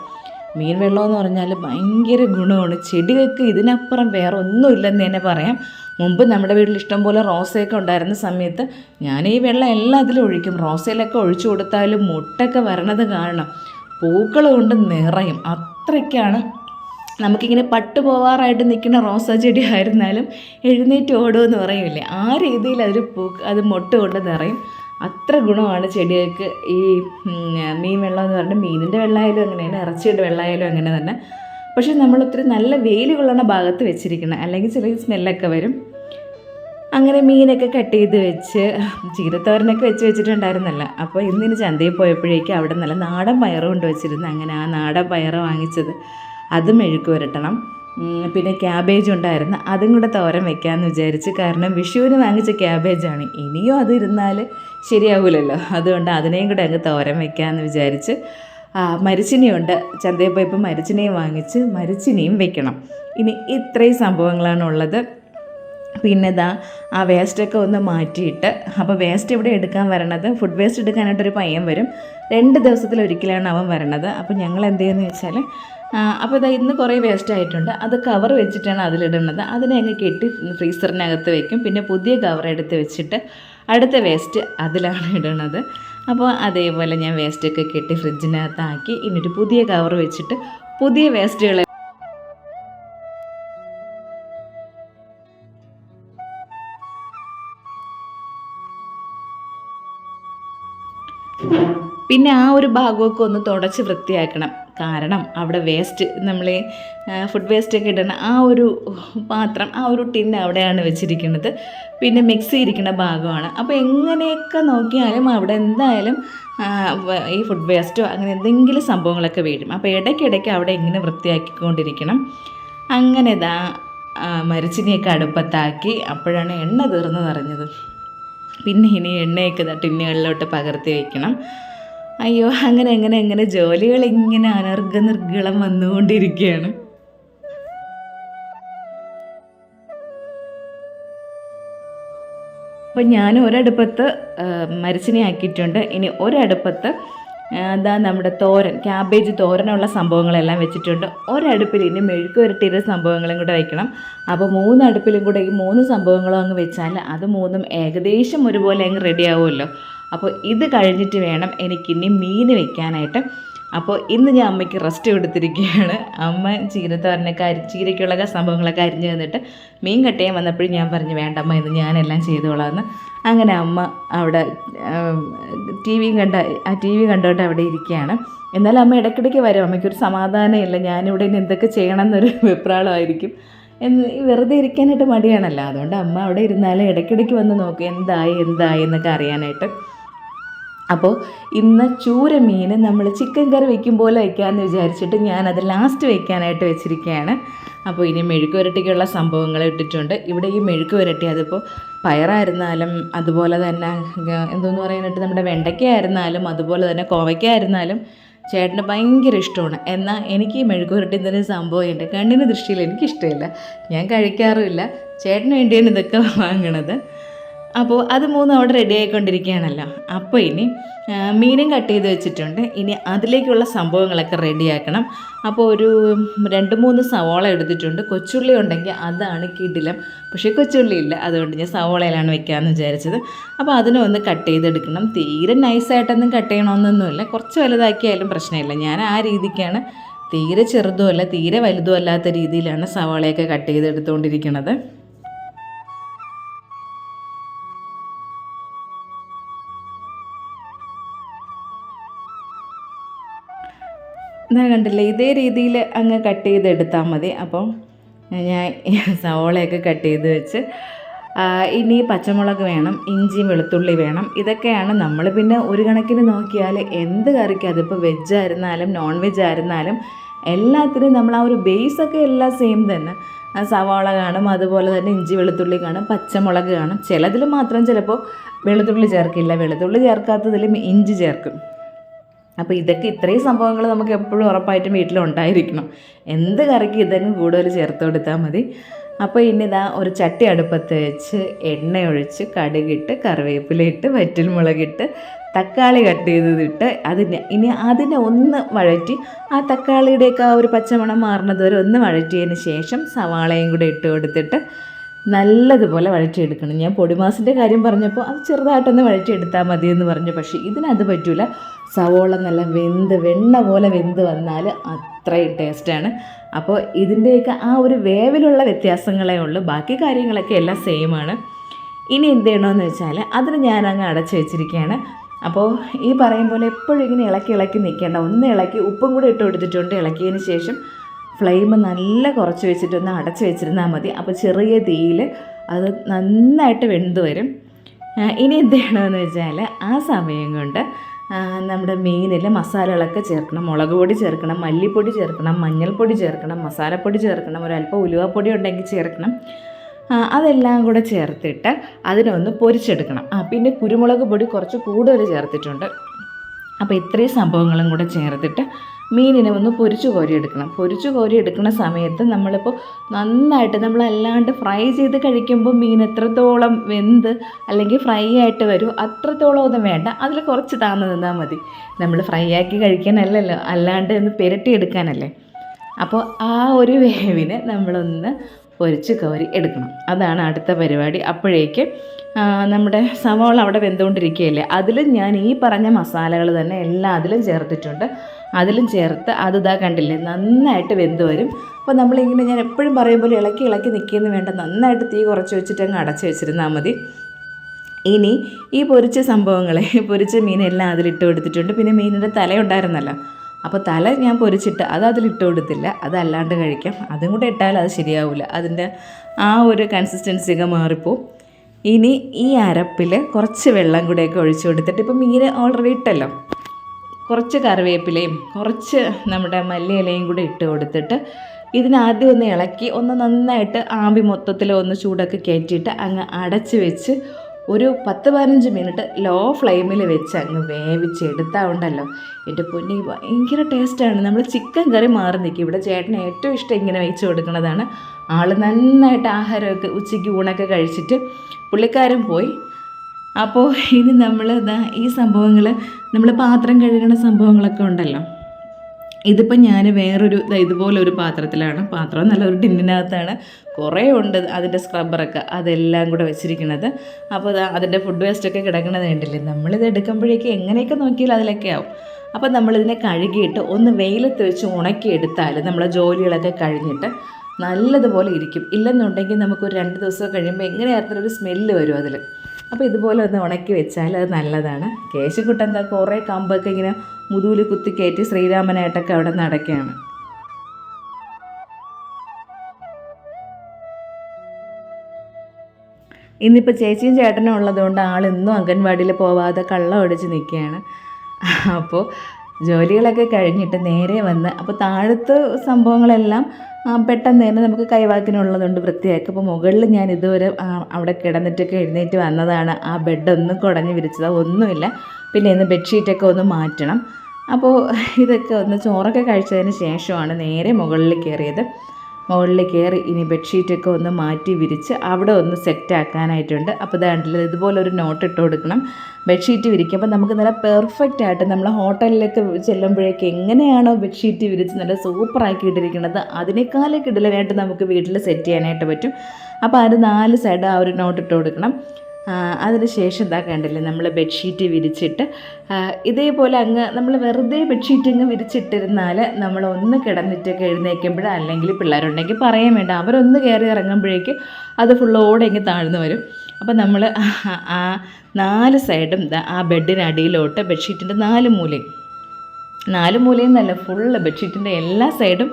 മീൻ വെള്ളം എന്ന് പറഞ്ഞാൽ ഭയങ്കര ഗുണമാണ്. ചെടികൾക്ക് ഇതിനപ്പുറം വേറെ ഒന്നുമില്ലെന്ന് തന്നെ പറയാം. മുമ്പ് നമ്മുടെ വീട്ടിൽ ഇഷ്ടംപോലെ റോസയൊക്കെ ഉണ്ടായിരുന്ന സമയത്ത് ഞാൻ ഈ വെള്ളം എല്ലാം അതിലും ഒഴിക്കും. റോസയിലൊക്കെ ഒഴിച്ചു കൊടുത്താലും മുട്ടൊക്കെ വരണത് കാണണം പൂക്കൾ കൊണ്ട് നിറയും. അത്രയ്ക്കാണ് നമുക്കിങ്ങനെ പട്ടുപോവാറായിട്ട് നിൽക്കുന്ന റോസാ ചെടി ആയിരുന്നാലും എഴുന്നേറ്റ് ഓടുമെന്ന് പറയില്ലേ ആ രീതിയിൽ അതൊരു പൂ അത് മുട്ട കൊണ്ട് നിറയും. അത്ര ഗുണമാണ് ചെടികൾക്ക് ഈ മീൻ വെള്ളം എന്ന് പറഞ്ഞാൽ മീനിന്റെ വെള്ളമായാലും അങ്ങനെയാണ് ഇറച്ചിയുടെ വെള്ളമായാലും അങ്ങനെ തന്നെ. പക്ഷേ നമ്മൾ ഒത്തിരി നല്ല വെയിൽ ഭാഗത്ത് വെച്ചിരിക്കണം. അല്ലെങ്കിൽ ചെറിയ സ്മെല്ലൊക്കെ വരും. അങ്ങനെ മീനൊക്കെ കട്ട് ചെയ്ത് വെച്ച് ചീരത്തോരനൊക്കെ വെച്ച് വെച്ചിട്ടുണ്ടായിരുന്നല്ല. അപ്പോൾ ഇന്നിന് ചന്തയിൽ പോയപ്പോഴേക്കും അവിടെ നല്ല നാടൻ പയറ് കൊണ്ട് വെച്ചിരുന്നു. അങ്ങനെ ആ നാടൻ പയറ് വാങ്ങിച്ചത്. അതും മെഴുക്ക് പുരട്ടണം. പിന്നെ ക്യാബേജ് ഉണ്ടായിരുന്നു. അതും കൂടെ തോരൻ വെക്കാമെന്ന് വിചാരിച്ച് കാരണം വിഷുവിന് വാങ്ങിച്ച ക്യാബേജാണ് ഇനിയും അത് ഇരുന്നാൽ ശരിയാവില്ലല്ലോ അതുകൊണ്ട് അതിനെയും കൂടെ അങ്ങ് തോരൻ വെക്കാമെന്ന് വിചാരിച്ച് മരിച്ചിനിയുണ്ട്. ചന്തയിൽ പോയപ്പോൾ മരിച്ചിനെയും വാങ്ങിച്ച് മരിച്ചിനെയും വെക്കണം. ഇനി ഇത്രയും സംഭവങ്ങളാണ് ഉള്ളത്. പിന്നെ ഇതാ ആ വേസ്റ്റൊക്കെ ഒന്ന് മാറ്റിയിട്ട് അപ്പോൾ വേസ്റ്റ് ഇവിടെ എടുക്കാൻ വരണത് ഫുഡ് വേസ്റ്റ് എടുക്കാനായിട്ടൊരു പയ്യൻ വരും. രണ്ട് ദിവസത്തിലൊരിക്കലാണ് അവൻ വരണത്. അപ്പോൾ ഞങ്ങൾ എന്ത് ചെയ്യുന്നത് വെച്ചാൽ അപ്പോൾ ഇതാ ഇന്ന് കുറേ വേസ്റ്റ് ആയിട്ടുണ്ട്. അത് കവർ വെച്ചിട്ടാണ് അതിലിടുന്നത്. അതിനെ അങ്ങ് കെട്ടി ഫ്രീസറിനകത്ത് വെക്കും. പിന്നെ പുതിയ കവർ എടുത്ത് വെച്ചിട്ട് അടുത്ത വേസ്റ്റ് അതിലാണ് ഇടുന്നത് അപ്പോൾ അതേപോലെ ഞാൻ വേസ്റ്റൊക്കെ കെട്ടി ഫ്രിഡ്ജിനകത്താക്കി ഇനിയൊരു പുതിയ കവർ വെച്ചിട്ട് പുതിയ വേസ്റ്റുകൾ പിന്നെ ആ ഒരു ഭാഗമൊക്കെ ഒന്ന് തുടച്ച് വൃത്തിയാക്കണം. കാരണം അവിടെ വേസ്റ്റ് നമ്മൾ ഫുഡ് വേസ്റ്റ് ഒക്കെ ഇടുന്ന ആ ഒരു പാത്രം ആ ഒരു ടിൻ അവിടെയാണ് വെച്ചിരിക്കുന്നത്. പിന്നെ മിക്സി ഇരിക്കുന്ന ഭാഗമാണ്. അപ്പോൾ എങ്ങനെയൊക്കെ നോക്കിയാലും അവിടെ എന്തായാലും ഈ ഫുഡ് വേസ്റ്റോ അങ്ങനെ എന്തെങ്കിലും സംഭവങ്ങളൊക്കെ വീഴും അപ്പോൾ ഇടയ്ക്കിടയ്ക്ക് അവിടെ ഇങ്ങനെ വൃത്തിയാക്കിക്കൊണ്ടിരിക്കണം. അങ്ങനെ ഇതാ മരിച്ചിനെയൊക്കെ അടുപ്പത്താക്കി അപ്പോഴാണ് എണ്ണ തീർന്നു നിറഞ്ഞത് പിന്നെ ഇനി എണ്ണയൊക്കെ ടിന്നുകളിലോട്ട് പകർത്തി വയ്ക്കണം അയ്യോ അങ്ങനെ അങ്ങനെ അങ്ങനെ ജോലികൾ ഇങ്ങനെ അനർഘ നിർഗളം വന്നുകൊണ്ടിരിക്കുകയാണ്. അപ്പോൾ ഞാൻ ഒരടുപ്പത്ത് മരിച്ചിനെ ആക്കിയിട്ടുണ്ട്. ഇനി ഒരടുപ്പത്ത് എന്താ നമ്മുടെ തോരൻ ക്യാബേജ് തോരനുള്ള സംഭവങ്ങളെല്ലാം വെച്ചിട്ടുണ്ട്. ഒരടുപ്പിൽ ഇനി മെഴുക്ക് വരട്ടിയ സംഭവങ്ങളും കൂടെ വയ്ക്കണം അപ്പോൾ മൂന്ന് അടുപ്പിലും കൂടെ ഈ മൂന്ന് സംഭവങ്ങളും അങ്ങ് വെച്ചാൽ അത് മൂന്നും ഏകദേശം ഒരുപോലെ അങ്ങ് റെഡി ആവുമല്ലോ. അപ്പോൾ ഇത് കഴിഞ്ഞിട്ട് വേണം എനിക്കിനി മീൻ വെക്കാനായിട്ട്. അപ്പോൾ ഇന്ന് ഞാൻ അമ്മയ്ക്ക് റെസ്റ്റ് കൊടുത്തിരിക്കുകയാണ്. അമ്മ ചീരത്തോരനൊക്കെ അരി ചീരയ്ക്കുള്ള സംഭവങ്ങളൊക്കെ അരിഞ്ഞു തന്നിട്ട് മീൻ കട്ട് ചെയ്യാൻ വന്നപ്പോഴും ഞാൻ പറഞ്ഞു വേണ്ട അമ്മ ഇത് ഞാനെല്ലാം ചെയ്തോളാമെന്ന് അങ്ങനെ അമ്മ അവിടെ ടി വി കണ്ട ആ ടി വി കണ്ടോട്ട് അവിടെ ഇരിക്കുകയാണ്. എന്നാലും അമ്മ ഇടയ്ക്കിടയ്ക്ക് വരും. അമ്മയ്ക്കൊരു സമാധാനമില്ല. ഞാനിവിടെ ഇനി എന്തൊക്കെ ചെയ്യണം എന്നൊരു വെപ്രാളമായിരിക്കും. എന്ന് വെറുതെ ഇരിക്കാനായിട്ട് മടിയാണല്ലോ. അതുകൊണ്ട് അമ്മ അവിടെ ഇരുന്നാലും ഇടയ്ക്കിടയ്ക്ക് വന്ന് നോക്കും എന്തായി എന്തായി എന്നൊക്കെ അറിയാനായിട്ട്. അപ്പോൾ ഇന്ന് ചൂര മീൻ നമ്മൾ ചിക്കൻ കറി വെക്കും പോലെ വയ്ക്കാമെന്ന് വിചാരിച്ചിട്ട് ഞാനത് ലാസ്റ്റ് വെക്കാനായിട്ട് വെച്ചിരിക്കുകയാണ് അപ്പോൾ ഇനി മെഴുക്ക് വരട്ടിക്കുള്ള സംഭവങ്ങൾ ഇട്ടിട്ടുണ്ട്. ഇവിടെ ഈ മെഴുക്ക് വരട്ടി അതിപ്പോൾ പയറായിരുന്നാലും അതുപോലെ തന്നെ എന്തോന്ന് പറയാനായിട്ട് നമ്മുടെ വെണ്ടയ്ക്ക ആയിരുന്നാലും അതുപോലെ തന്നെ കോവയ്ക്ക ആയിരുന്നാലും ചേട്ടന് ഭയങ്കര ഇഷ്ടമാണ്. എന്നാൽ എനിക്ക് ഈ മെഴുക്ക് പുരട്ടി തന്നെ സംഭവം എന്റെ കണ്ണിന് ദൃഷ്ടിയിൽ എനിക്കിഷ്ടമില്ല. ഞാൻ കഴിക്കാറുമില്ല. ചേട്ടന് വേണ്ടിയാണ് ഇതൊക്കെ വാങ്ങണത്. അപ്പോൾ അത് മൂന്നും അവിടെ റെഡി ആയിക്കൊണ്ടിരിക്കുകയാണല്ലോ. അപ്പോൾ ഇനി മീനും കട്ട് ചെയ്ത് വെച്ചിട്ടുണ്ട്. ഇനി അതിലേക്കുള്ള സംഭവങ്ങളൊക്കെ റെഡിയാക്കണം അപ്പോൾ ഒരു രണ്ട് മൂന്ന് സവോള എടുത്തിട്ടുണ്ട്. കൊച്ചുള്ളി ഉണ്ടെങ്കിൽ അതാണ് കിടിലം. പക്ഷേ കൊച്ചുള്ളി ഇല്ല. അതുകൊണ്ട് ഞാൻ സവോളയിലാണ് വെക്കാമെന്ന് വിചാരിച്ചത്. അപ്പോൾ അതിനെ ഒന്ന് കട്ട് ചെയ്തെടുക്കണം. തീരെ നൈസായിട്ടൊന്നും കട്ട് ചെയ്യണമെന്നൊന്നുമില്ല കുറച്ച് വലുതാക്കിയാലും പ്രശ്നമില്ല. ഞാൻ ആ രീതിക്കാണ് തീരെ ചെറുതുമല്ല തീരെ വലുതുമല്ലാത്ത രീതിയിലാണ് സവോളയൊക്കെ കട്ട് ചെയ്തെടുത്തുകൊണ്ടിരിക്കുന്നത് എന്നാ കണ്ടില്ലേ. ഇതേ രീതിയിൽ അങ്ങ് കട്ട് ചെയ്തെടുത്താൽ മതി. അപ്പം ഞാൻ സവോളയൊക്കെ കട്ട് ചെയ്ത് വെച്ച് ഇനി പച്ചമുളക് വേണം ഇഞ്ചി വെളുത്തുള്ളി വേണം. ഇതൊക്കെയാണ് നമ്മൾ പിന്നെ ഒരു കണക്കിന് നോക്കിയാൽ എന്ത് കറിക്ക് അതിപ്പോൾ വെജ് ആയിരുന്നാലും നോൺ വെജ് ആയിരുന്നാലും എല്ലാത്തിനും നമ്മൾ ആ ഒരു ബേസൊക്കെ എല്ലാം സെയിം തന്നെ. സവാള കാണും അതുപോലെ തന്നെ ഇഞ്ചി വെളുത്തുള്ളി കാണും പച്ചമുളക് കാണും. ചിലതിൽ മാത്രം ചിലപ്പോൾ വെളുത്തുള്ളി ചേർക്കില്ല. വെളുത്തുള്ളി ചേർക്കാത്തതിലും ഇഞ്ചി ചേർക്കും. അപ്പോൾ ഇതൊക്കെ ഇത്രയും സംഭവങ്ങൾ നമുക്ക് എപ്പോഴും ഉറപ്പായിട്ടും വീട്ടിലുണ്ടായിരിക്കണം. എന്ത് കറിക്ക് ഇതങ്ങ് കൂടുതൽ ചേർത്ത് കൊടുത്താൽ മതി. അപ്പോൾ ഇനി ഇതാ ഒരു ചട്ടി അടുപ്പത്ത് വെച്ച് എണ്ണ ഒഴിച്ച് കടുകിട്ട് കറിവേപ്പിലയിട്ട് വറ്റൽമുളകിട്ട് തക്കാളി കട്ട് ചെയ്തതിട്ട് അതിനെ ഇനി അതിനെ ഒന്ന് വഴറ്റി ആ തക്കാളിയുടെയൊക്കെ ആ ഒരു പച്ചമണം മാറുന്നത് വരെ ഒന്ന് വഴറ്റിയതിന് ശേഷം സവാളയും കൂടെ ഇട്ട് കൊടുത്തിട്ട് നല്ലതുപോലെ വഴറ്റിയെടുക്കണം. ഞാൻ പൊടിമാസിന്റെ കാര്യം പറഞ്ഞപ്പോൾ അത് ചെറുതായിട്ടൊന്ന് വഴറ്റിയെടുത്താൽ മതി എന്ന് പറഞ്ഞു. പക്ഷേ ഇതിനത് പറ്റൂല. സവോള നല്ല വെന്ത് വെണ്ണ പോലെ വെന്ത് വന്നാൽ അത്രയും ടേസ്റ്റാണ്. അപ്പോൾ ഇതിന്റെയൊക്കെ ആ ഒരു വേവിലുള്ള വ്യത്യാസങ്ങളേ ഉള്ളൂ. ബാക്കി കാര്യങ്ങളൊക്കെ എല്ലാം സെയിമാണ്. ഇനി എന്ത് ചെയ്യണമെന്ന് വെച്ചാൽ അതിന് ഞാനങ്ങ് അടച്ച് വെച്ചിരിക്കുകയാണ് അപ്പോൾ ഈ പറയും പോലെ എപ്പോഴും ഇങ്ങനെ ഇളക്കി ഇളക്കി നിൽക്കേണ്ട. ഒന്ന് ഇളക്കി ഉപ്പും കൂടി ഇട്ട് കൊടുത്തിട്ടുണ്ട്. ഇളക്കിയതിന് ശേഷം ഫ്ലെയിം നല്ല കുറച്ച് വെച്ചിട്ട് ഒന്ന് അടച്ച് വെച്ചിരുന്നാൽ മതി. അപ്പോൾ ചെറിയ തീയിൽ അത് നന്നായിട്ട് വെന്ത് വരും. ഇനി എന്ത് ചെയ്യണമെന്ന് വെച്ചാൽ ആ സമയം കൊണ്ട് നമ്മുടെ മീനിൽ മസാലകളൊക്കെ ചേർക്കണം. മുളക് പൊടി ചേർക്കണം മല്ലിപ്പൊടി ചേർക്കണം മഞ്ഞൾപ്പൊടി ചേർക്കണം മസാലപ്പൊടി ചേർക്കണം ഒരല്പം ഉലുവപ്പൊടി ഉണ്ടെങ്കിൽ ചേർക്കണം. അതെല്ലാം കൂടെ ചേർത്തിട്ട് അതിനൊന്ന് പൊരിച്ചെടുക്കണം. ആ പിന്നെ കുരുമുളക് പൊടി കുറച്ച് കൂടുതൽ ചേർത്തിട്ടുണ്ട്. അപ്പോൾ ഇത്രയും സംഭവങ്ങളും കൂടെ ചേർത്തിട്ട് മീനിനെ ഒന്ന് പൊരിച്ചു കോരിയെടുക്കണം പൊരിച്ചു കോരിയെടുക്കുന്ന സമയത്ത് നമ്മളിപ്പോൾ നന്നായിട്ട് നമ്മളല്ലാണ്ട് ഫ്രൈ ചെയ്ത് കഴിക്കുമ്പോൾ മീൻ എത്രത്തോളം വെന്ത് അല്ലെങ്കിൽ ഫ്രൈ ആയിട്ട് വരും അത്രത്തോളം ഒന്നും വേണ്ട. അതിൽ കുറച്ച് താന്ന് നിന്നാൽ മതി. നമ്മൾ ഫ്രൈ ആക്കി കഴിക്കാനല്ലല്ലോ. അല്ലാണ്ട് ഒന്ന് പുരട്ടിയെടുക്കാനല്ലേ അപ്പോൾ ആ ഒരു വേവിന് നമ്മളൊന്ന് പൊരിച്ച് കോരി എടുക്കണം. അതാണ് അടുത്ത പരിപാടി. അപ്പോഴേക്ക് നമ്മുടെ സവാള അവിടെ വെന്തുകൊണ്ടിരിക്കുകയല്ലേ? അതിലും ഞാൻ ഈ പറഞ്ഞ മസാലകൾ തന്നെ എല്ലാം അതിലും ചേർത്തിട്ടുണ്ട്. അതിലും ചേർത്ത് അത് ഇതാ കണ്ടില്ലേ? നന്നായിട്ട് വെന്ത് വരും. അപ്പോൾ നമ്മളിങ്ങനെ ഞാൻ എപ്പോഴും പറയും പോലെ ഇളക്കി ഇളക്കി നിൽക്കുന്നു വേണ്ട. നന്നായിട്ട് തീ കുറച്ച് വെച്ചിട്ട് അങ്ങ് അടച്ച് വെച്ചിരുന്നാൽ മതി. ഇനി ഈ പൊരിച്ച സംഭവങ്ങളെ പൊരിച്ച മീനെല്ലാം അതിലിട്ട് കൊടുത്തിട്ടുണ്ട്. പിന്നെ മീനിന്റെ തലയുണ്ടായിരുന്നല്ലോ. അപ്പോൾ തല ഞാൻ പൊരിച്ചിട്ട് അത് അതിലിട്ട് കൊടുത്തില്ല. അതല്ലാണ്ട് കഴിക്കാം. അതും കൂടെ ഇട്ടാൽ അത് ശരിയാവില്ല അതിന്റെ ആ ഒരു കൺസിസ്റ്റൻസിയൊക്കെ മാറിപ്പോവും. ഇനി ഈ അരപ്പിൽ കുറച്ച് വെള്ളം കൂടെയൊക്കെ ഒഴിച്ചു കൊടുത്തിട്ട് ഇപ്പം മീൻ ഓൾറെഡി ഇട്ടല്ലോ. കുറച്ച് കറിവേപ്പിലയും കുറച്ച് നമ്മുടെ മല്ലിയിലയും കൂടെ ഇട്ട് കൊടുത്തിട്ട് ഇതിനാദ്യം ഒന്ന് ഇളക്കി ഒന്ന് നന്നായിട്ട് ആവി മൊത്തത്തിൽ ഒന്ന് ചൂടൊക്കെ കയറ്റിയിട്ട് അങ്ങ് അടച്ച് വെച്ച് ഒരു പത്ത് പതിനഞ്ച് മിനിറ്റ് ലോ ഫ്ലെയിമിൽ വെച്ച് അങ്ങ് വേവിച്ചെടുത്താൽ ഉണ്ടല്ലോ എന്റെ പൊന്നി ഭയങ്കര ടേസ്റ്റാണ്. നമ്മൾ ചിക്കൻ കറി മാറി നിൽക്കും. ഇവിടെ ചേട്ടന് ഏറ്റവും ഇഷ്ടം ഇങ്ങനെ വെച്ച് കൊടുക്കുന്നതാണ്. ആൾ നന്നായിട്ട് ആഹാരമൊക്കെ ഉച്ചയ്ക്ക് ഊണൊക്കെ കഴിച്ചിട്ട് പുള്ളിക്കാരൻ പോയി. അപ്പോൾ ഇനി നമ്മൾ ഈ സംഭവങ്ങൾ നമ്മൾ പാത്രം കഴുകുന്ന സംഭവങ്ങളൊക്കെ ഉണ്ടല്ലോ. ഇതിപ്പോൾ ഞാൻ വേറൊരു ഇതുപോലെ ഒരു പാത്രത്തിലാണ്. പാത്രം നല്ല ഒരു ടിന്നിനകത്താണ്. കുറേ ഉണ്ട് അതിന്റെ സ്ക്രബ്ബറൊക്കെ അതെല്ലാം കൂടെ വെച്ചിരിക്കുന്നത് അപ്പോൾ അതിന്റെ ഫുഡ് വേസ്റ്റൊക്കെ കിടക്കണത് കണ്ടില്ലേ? നമ്മളിത് എടുക്കുമ്പോഴേക്കും എങ്ങനെയൊക്കെ നോക്കിയാൽ അതിലൊക്കെ ആവും. അപ്പോൾ നമ്മളിതിനെ കഴുകിയിട്ട് ഒന്ന് വെയിലത്ത് വെച്ച് ഉണക്കിയെടുത്താൽ നമ്മളെ ജോലികളൊക്കെ കഴിഞ്ഞിട്ട് നല്ലതുപോലെ ഇരിക്കും. ഇല്ലെന്നുണ്ടെങ്കിൽ നമുക്കൊരു രണ്ട് ദിവസം കഴിയുമ്പോൾ എങ്ങനെയായിരുന്നു ഒരു സ്മെല്ല് വരും അതിൽ അപ്പോൾ ഇതുപോലെ ഒന്ന് ഉണക്കി വെച്ചാൽ അത് നല്ലതാണ്. കേശുക്കുട്ടൻ കുറേ കമ്പൊക്കെ ഇങ്ങനെ മുതുകിൽ കുത്തി കയറ്റി ശ്രീരാമനായിട്ടൊക്കെ അവിടെ നടക്കുകയാണ് ഇന്നിപ്പോൾ ചേച്ചിയും ചേട്ടനും ഉള്ളതുകൊണ്ട് ആൾ ഇന്നും അംഗൻവാടിയിൽ പോവാതെ കള്ളം ഒടിച്ച് നിൽക്കുകയാണ് അപ്പോൾ ജോലികളൊക്കെ കഴിഞ്ഞിട്ട് നേരെ വന്ന് അപ്പോൾ താഴത്ത് സംഭവങ്ങളെല്ലാം പെട്ടെന്ന് തന്നെ നമുക്ക് കൈവാക്കിനുള്ളതുകൊണ്ട് വൃത്തിയാക്കി. അപ്പോൾ മുകളിൽ ഞാൻ ഇതുവരെ അവിടെ കിടന്നിട്ടൊക്കെ എഴുന്നേറ്റ് വന്നതാണ്. ആ ബെഡൊന്നും കുടഞ്ഞ് വിരിച്ചത് ഒന്നുമില്ല പിന്നെ ഇന്ന് ബെഡ്ഷീറ്റൊക്കെ ഒന്ന് മാറ്റണം. അപ്പോൾ ഇതൊക്കെ ഒന്ന് ചോറൊക്കെ കഴിച്ചതിന് ശേഷമാണ് നേരെ മുകളിൽ കയറിയത്. മുകളിൽ കയറി ഇനി ബെഡ്ഷീറ്റൊക്കെ ഒന്ന് മാറ്റി വിരിച്ച് അവിടെ ഒന്ന് സെറ്റ് ആക്കാനായിട്ടുണ്ട്. അപ്പോൾ ഇതാണ്ടില്ല ഇതുപോലെ ഒരു നോട്ട് ഇട്ട് കൊടുക്കണം. ബെഡ്ഷീറ്റ് വിരിക്കുമ്പോൾ നമുക്ക് നല്ല പെർഫെക്റ്റ് ആയിട്ട് നമ്മൾ ഹോട്ടലിലേക്ക് ചെല്ലുമ്പോഴേക്ക് എങ്ങനെയാണോ ബെഡ്ഷീറ്റ് വിരിച്ച് നല്ല സൂപ്പറാക്കി ഇട്ടിരിക്കുന്നത് അതിനേക്കാളും ഇടലായിട്ട് നമുക്ക് വീട്ടിൽ സെറ്റ് ചെയ്യാനായിട്ട് പറ്റും. അപ്പോൾ അത് നാല് സൈഡ് ആ ഒരു നോട്ട് ഇട്ട് കൊടുക്കണം. അതിന് ശേഷം ഇതാ കണ്ടില്ലേ നമ്മൾ ബെഡ്ഷീറ്റ് വിരിച്ചിട്ട്. ഇതേപോലെ അങ്ങ് നമ്മൾ വെറുതെ ബെഡ്ഷീറ്റ് അങ്ങ് വിരിച്ചിട്ടിരുന്നാൽ നമ്മൾ ഒന്ന് കിടന്നിട്ടൊക്കെ എഴുന്നേൽക്കുമ്പോൾ അല്ലെങ്കിൽ പിള്ളേരുണ്ടെങ്കിൽ പറയാൻ വേണ്ട. അവരൊന്ന് കയറി ഇറങ്ങുമ്പോഴേക്ക് അത് ഫുള്ളോടെ അങ്ങ് താഴ്ന്നു വരും. അപ്പോൾ നമ്മൾ ആ നാല് സൈഡും ആ ബെഡിനടിയിലോട്ട് ബെഡ്ഷീറ്റിന്റെ നാല് മൂലയും. നാല് മൂലയും നല്ല ഫുള്ള് ബെഡ്ഷീറ്റിന്റെ എല്ലാ സൈഡും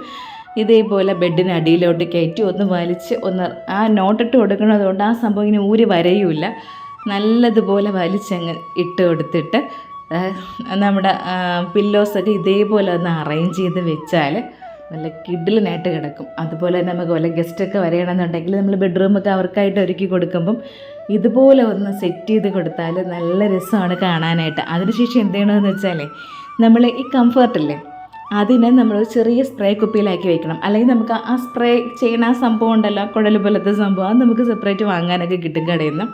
ഇതേപോലെ ബെഡിന് അടിയിലോട്ട് കയറ്റി ഒന്ന് വലിച്ച് ഒന്ന് ആ നോട്ടിട്ട് കൊടുക്കുന്നത് കൊണ്ട് ആ സംഭവം ഇങ്ങനെ ഊരി വരയുമില്ല നല്ലതുപോലെ വലിച്ചങ്ങ് ഇട്ട് കൊടുത്തിട്ട് നമ്മുടെ പില്ലോസൊക്കെ ഇതേപോലെ ഒന്ന് അറേഞ്ച് ചെയ്ത് വെച്ചാൽ നല്ല കിഡിലിനായിട്ട് കിടക്കും. അതുപോലെ തന്നെ നമുക്ക് വല്ല ഗസ്റ്റൊക്കെ വരികയാണെന്നുണ്ടെങ്കിൽ നമ്മൾ ബെഡ്റൂമൊക്കെ അവർക്കായിട്ട് ഒരുക്കി കൊടുക്കുമ്പം ഇതുപോലെ ഒന്ന് സെറ്റ് ചെയ്ത് കൊടുത്താൽ നല്ല രസമാണ് കാണാനായിട്ട്. അതിനുശേഷം എന്ത് ചെയ്യണമെന്ന് വെച്ചാൽ നമ്മൾ ഈ കംഫർട്ടില്ലേ അതിനെ നമ്മൾ ചെറിയ സ്പ്രേ കുപ്പിയിലാക്കി വെക്കണം. അല്ലെങ്കിൽ നമുക്ക് ആ സ്പ്രേ ചെയ്യുന്ന ആ സംഭവം ഉണ്ടല്ലോ കുഴൽ പോലത്തെ സംഭവം അത് നമുക്ക് സെപ്പറേറ്റ് വാങ്ങാനൊക്കെ കിട്ടും കടയിൽ നിന്ന്.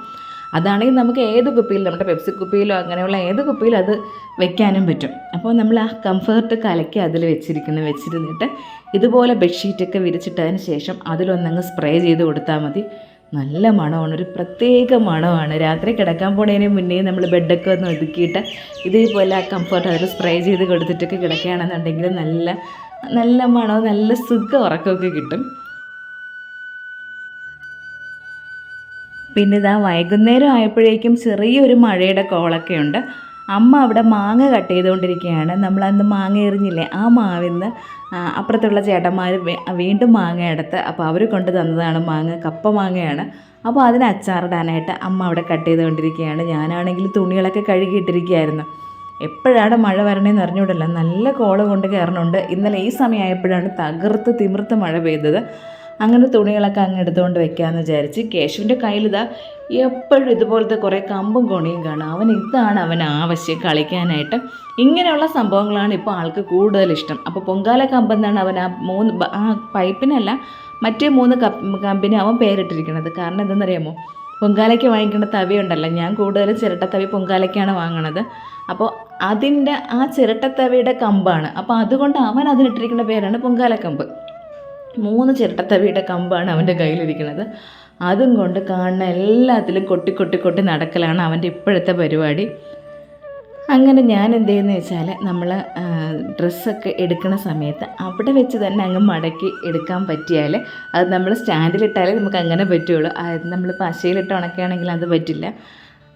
അതാണെങ്കിൽ നമുക്ക് ഏത് കുപ്പിയിൽ നമ്മുടെ പെപ്സി കുപ്പിയിലോ അങ്ങനെയുള്ള ഏത് കുപ്പിയിലും അത് വെക്കാനും പറ്റും. അപ്പോൾ നമ്മൾ ആ കംഫർട്ട് കലക്കി അതിൽ വെച്ചിരിക്കുന്നു വെച്ചിരുന്നിട്ട് ഇതുപോലെ ബെഡ്ഷീറ്റൊക്കെ വിരിച്ചിട്ടതിന് ശേഷം അതിലൊന്നങ്ങ് സ്പ്രേ ചെയ്ത് കൊടുത്താൽ മതി. നല്ല മണമാണ് ഒരു പ്രത്യേക മണമാണ്. രാത്രി കിടക്കാൻ പോണതിന് മുന്നേ നമ്മൾ ബെഡൊക്കെ ഒന്ന് ഒതുക്കിയിട്ട് ഇതേപോലെ ആ കംഫർട്ട് അതിൽ സ്പ്രേ ചെയ്ത് കൊടുത്തിട്ടൊക്കെ കിടക്കുകയാണെന്നുണ്ടെങ്കിൽ നല്ല നല്ല മണവും നല്ല സുഖ ഉറക്കമൊക്കെ കിട്ടും. പിന്നെ ഇതാ വൈകുന്നേരം ആയപ്പോഴേക്കും ചെറിയൊരു മഴയുടെ കോളൊക്കെ ഉണ്ട്. അമ്മ അവിടെ മാങ്ങ കട്ട് ചെയ്തുകൊണ്ടിരിക്കുകയാണ്. നമ്മളന്ന് മാങ്ങ എറിഞ്ഞില്ലേ? ആ മാവിന്ന് അപ്പുറത്തുള്ള ചേട്ടന്മാർ വീണ്ടും മാങ്ങ എടുത്ത് അപ്പോൾ അവർ കൊണ്ട് തന്നതാണ് മാങ്ങ കപ്പ മാങ്ങയാണ്. അപ്പോൾ അതിന് അച്ചാറിടാനായിട്ട് അമ്മ അവിടെ കട്ട് ചെയ്തുകൊണ്ടിരിക്കുകയാണ്. ഞാനാണെങ്കിൽ തുണികളൊക്കെ കഴുകിയിട്ടിരിക്കുകയായിരുന്നു. എപ്പോഴാണ് മഴ വരണേന്ന് അറിഞ്ഞൂടല്ലോ. നല്ല കോൾ കൊണ്ട് കയറണുണ്ട്. ഇന്നലെ ഈ സമയമായപ്പോഴാണ് തകർത്ത് തിമിർത്ത് മഴ പെയ്തത്. അങ്ങനെ തുണികളൊക്കെ അങ്ങ് എടുത്തുകൊണ്ട് വെക്കാമെന്ന് വിചാരിച്ച് കേശുവിന്റെ കയ്യിലിതാ എപ്പോഴും ഇതുപോലത്തെ കുറേ കമ്പും കൊണിയും കാണും. അവൻ ഇതാണ് അവൻ ആവശ്യം കളിക്കാനായിട്ട്. ഇങ്ങനെയുള്ള സംഭവങ്ങളാണ് ഇപ്പോൾ ആൾക്ക് കൂടുതൽ ഇഷ്ടം. അപ്പോൾ പൊങ്കാല കമ്പെന്നാണ് അവൻ ആ മൂന്ന് ആ പൈപ്പിനല്ല മറ്റേ മൂന്ന് കമ്പിന് അവൻ പേരിട്ടിരിക്കുന്നത്. കാരണം എന്തെന്നറിയാമോ? പൊങ്കാലയ്ക്ക് വാങ്ങിക്കുന്ന തവിയുണ്ടല്ലോ. ഞാൻ കൂടുതലും ചിരട്ടത്തവി പൊങ്കാലയ്ക്കാണ് വാങ്ങണത്. അപ്പോൾ അതിന്റെ ആ ചിരട്ടത്തവിയുടെ കമ്പാണ്. അപ്പോൾ അതുകൊണ്ട് അവൻ അതിനിട്ടിരിക്കുന്ന പേരാണ് പൊങ്കാലക്കമ്പ് മൂന്ന് ചിരട്ടത്തവിയുടെ കമ്പാണ് അവന്റെ കയ്യിലിരിക്കുന്നത്. അതും കൊണ്ട് കാണുന്ന എല്ലാത്തിലും കൊട്ടി കൊട്ടി കൊട്ടി നടക്കലാണ് അവന്റെ ഇപ്പോഴത്തെ പരിപാടി. അങ്ങനെ ഞാൻ എന്ത് ചെയ്യുന്നത് വെച്ചാൽ നമ്മൾ ഡ്രസ്സൊക്കെ എടുക്കുന്ന സമയത്ത് അവിടെ വെച്ച് തന്നെ അങ്ങ് മടക്കി എടുക്കാൻ പറ്റിയാൽ അത് നമ്മൾ സ്റ്റാൻഡിലിട്ടാലേ നമുക്ക് അങ്ങനെ പറ്റുള്ളൂ. അത് നമ്മൾ പശയിലിട്ട് ഉണക്കുകയാണെങ്കിൽ അത് പറ്റില്ല.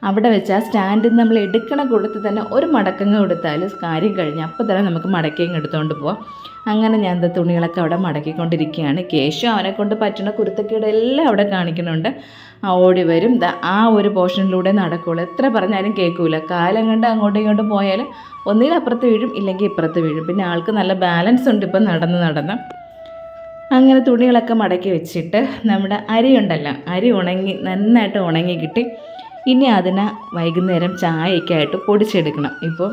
അവിടെ വെച്ച് ആ സ്റ്റാൻഡിൽ നമ്മൾ എടുക്കണ കൊടുത്ത് തന്നെ ഒരു മടക്കങ്ങ് കൊടുത്താൽ കാര്യം കഴിഞ്ഞ് അപ്പോൾ തന്നെ നമുക്ക് മടക്കങ്ങ് എടുത്തുകൊണ്ട് പോവാം. അങ്ങനെ ഞാൻ എന്താ തുണികളൊക്കെ അവിടെ മടക്കിക്കൊണ്ടിരിക്കുകയാണ്. കേശു അവനെ കൊണ്ട് പറ്റുന്ന കുരുത്തക്കേടെല്ലാം അവിടെ കാണിക്കുന്നുണ്ട്. ഓടി വരും. ആ ഒരു പോർഷനിലൂടെ നടക്കുള്ളൂ. എത്ര പറഞ്ഞാലും കേൾക്കൂല. കാലം കണ്ട് അങ്ങോട്ടും ഇങ്ങോട്ടും പോയാൽ ഒന്നിൽ അപ്പുറത്ത് വീഴും ഇല്ലെങ്കിൽ ഇപ്പുറത്ത് വീഴും. പിന്നെ ആൾക്ക് നല്ല ബാലൻസ് ഉണ്ട് ഇപ്പം നടന്ന് നടന്ന്. അങ്ങനെ തുണികളൊക്കെ മടക്കി വെച്ചിട്ട് നമ്മുടെ അരി ഉണ്ടല്ലോ അരി ഉണങ്ങി നന്നായിട്ട് ഉണങ്ങി കിട്ടി. ഇനി അതിനെ വൈകുന്നേരം ചായയൊക്കെ പൊടിച്ചെടുക്കണം. ഇപ്പോൾ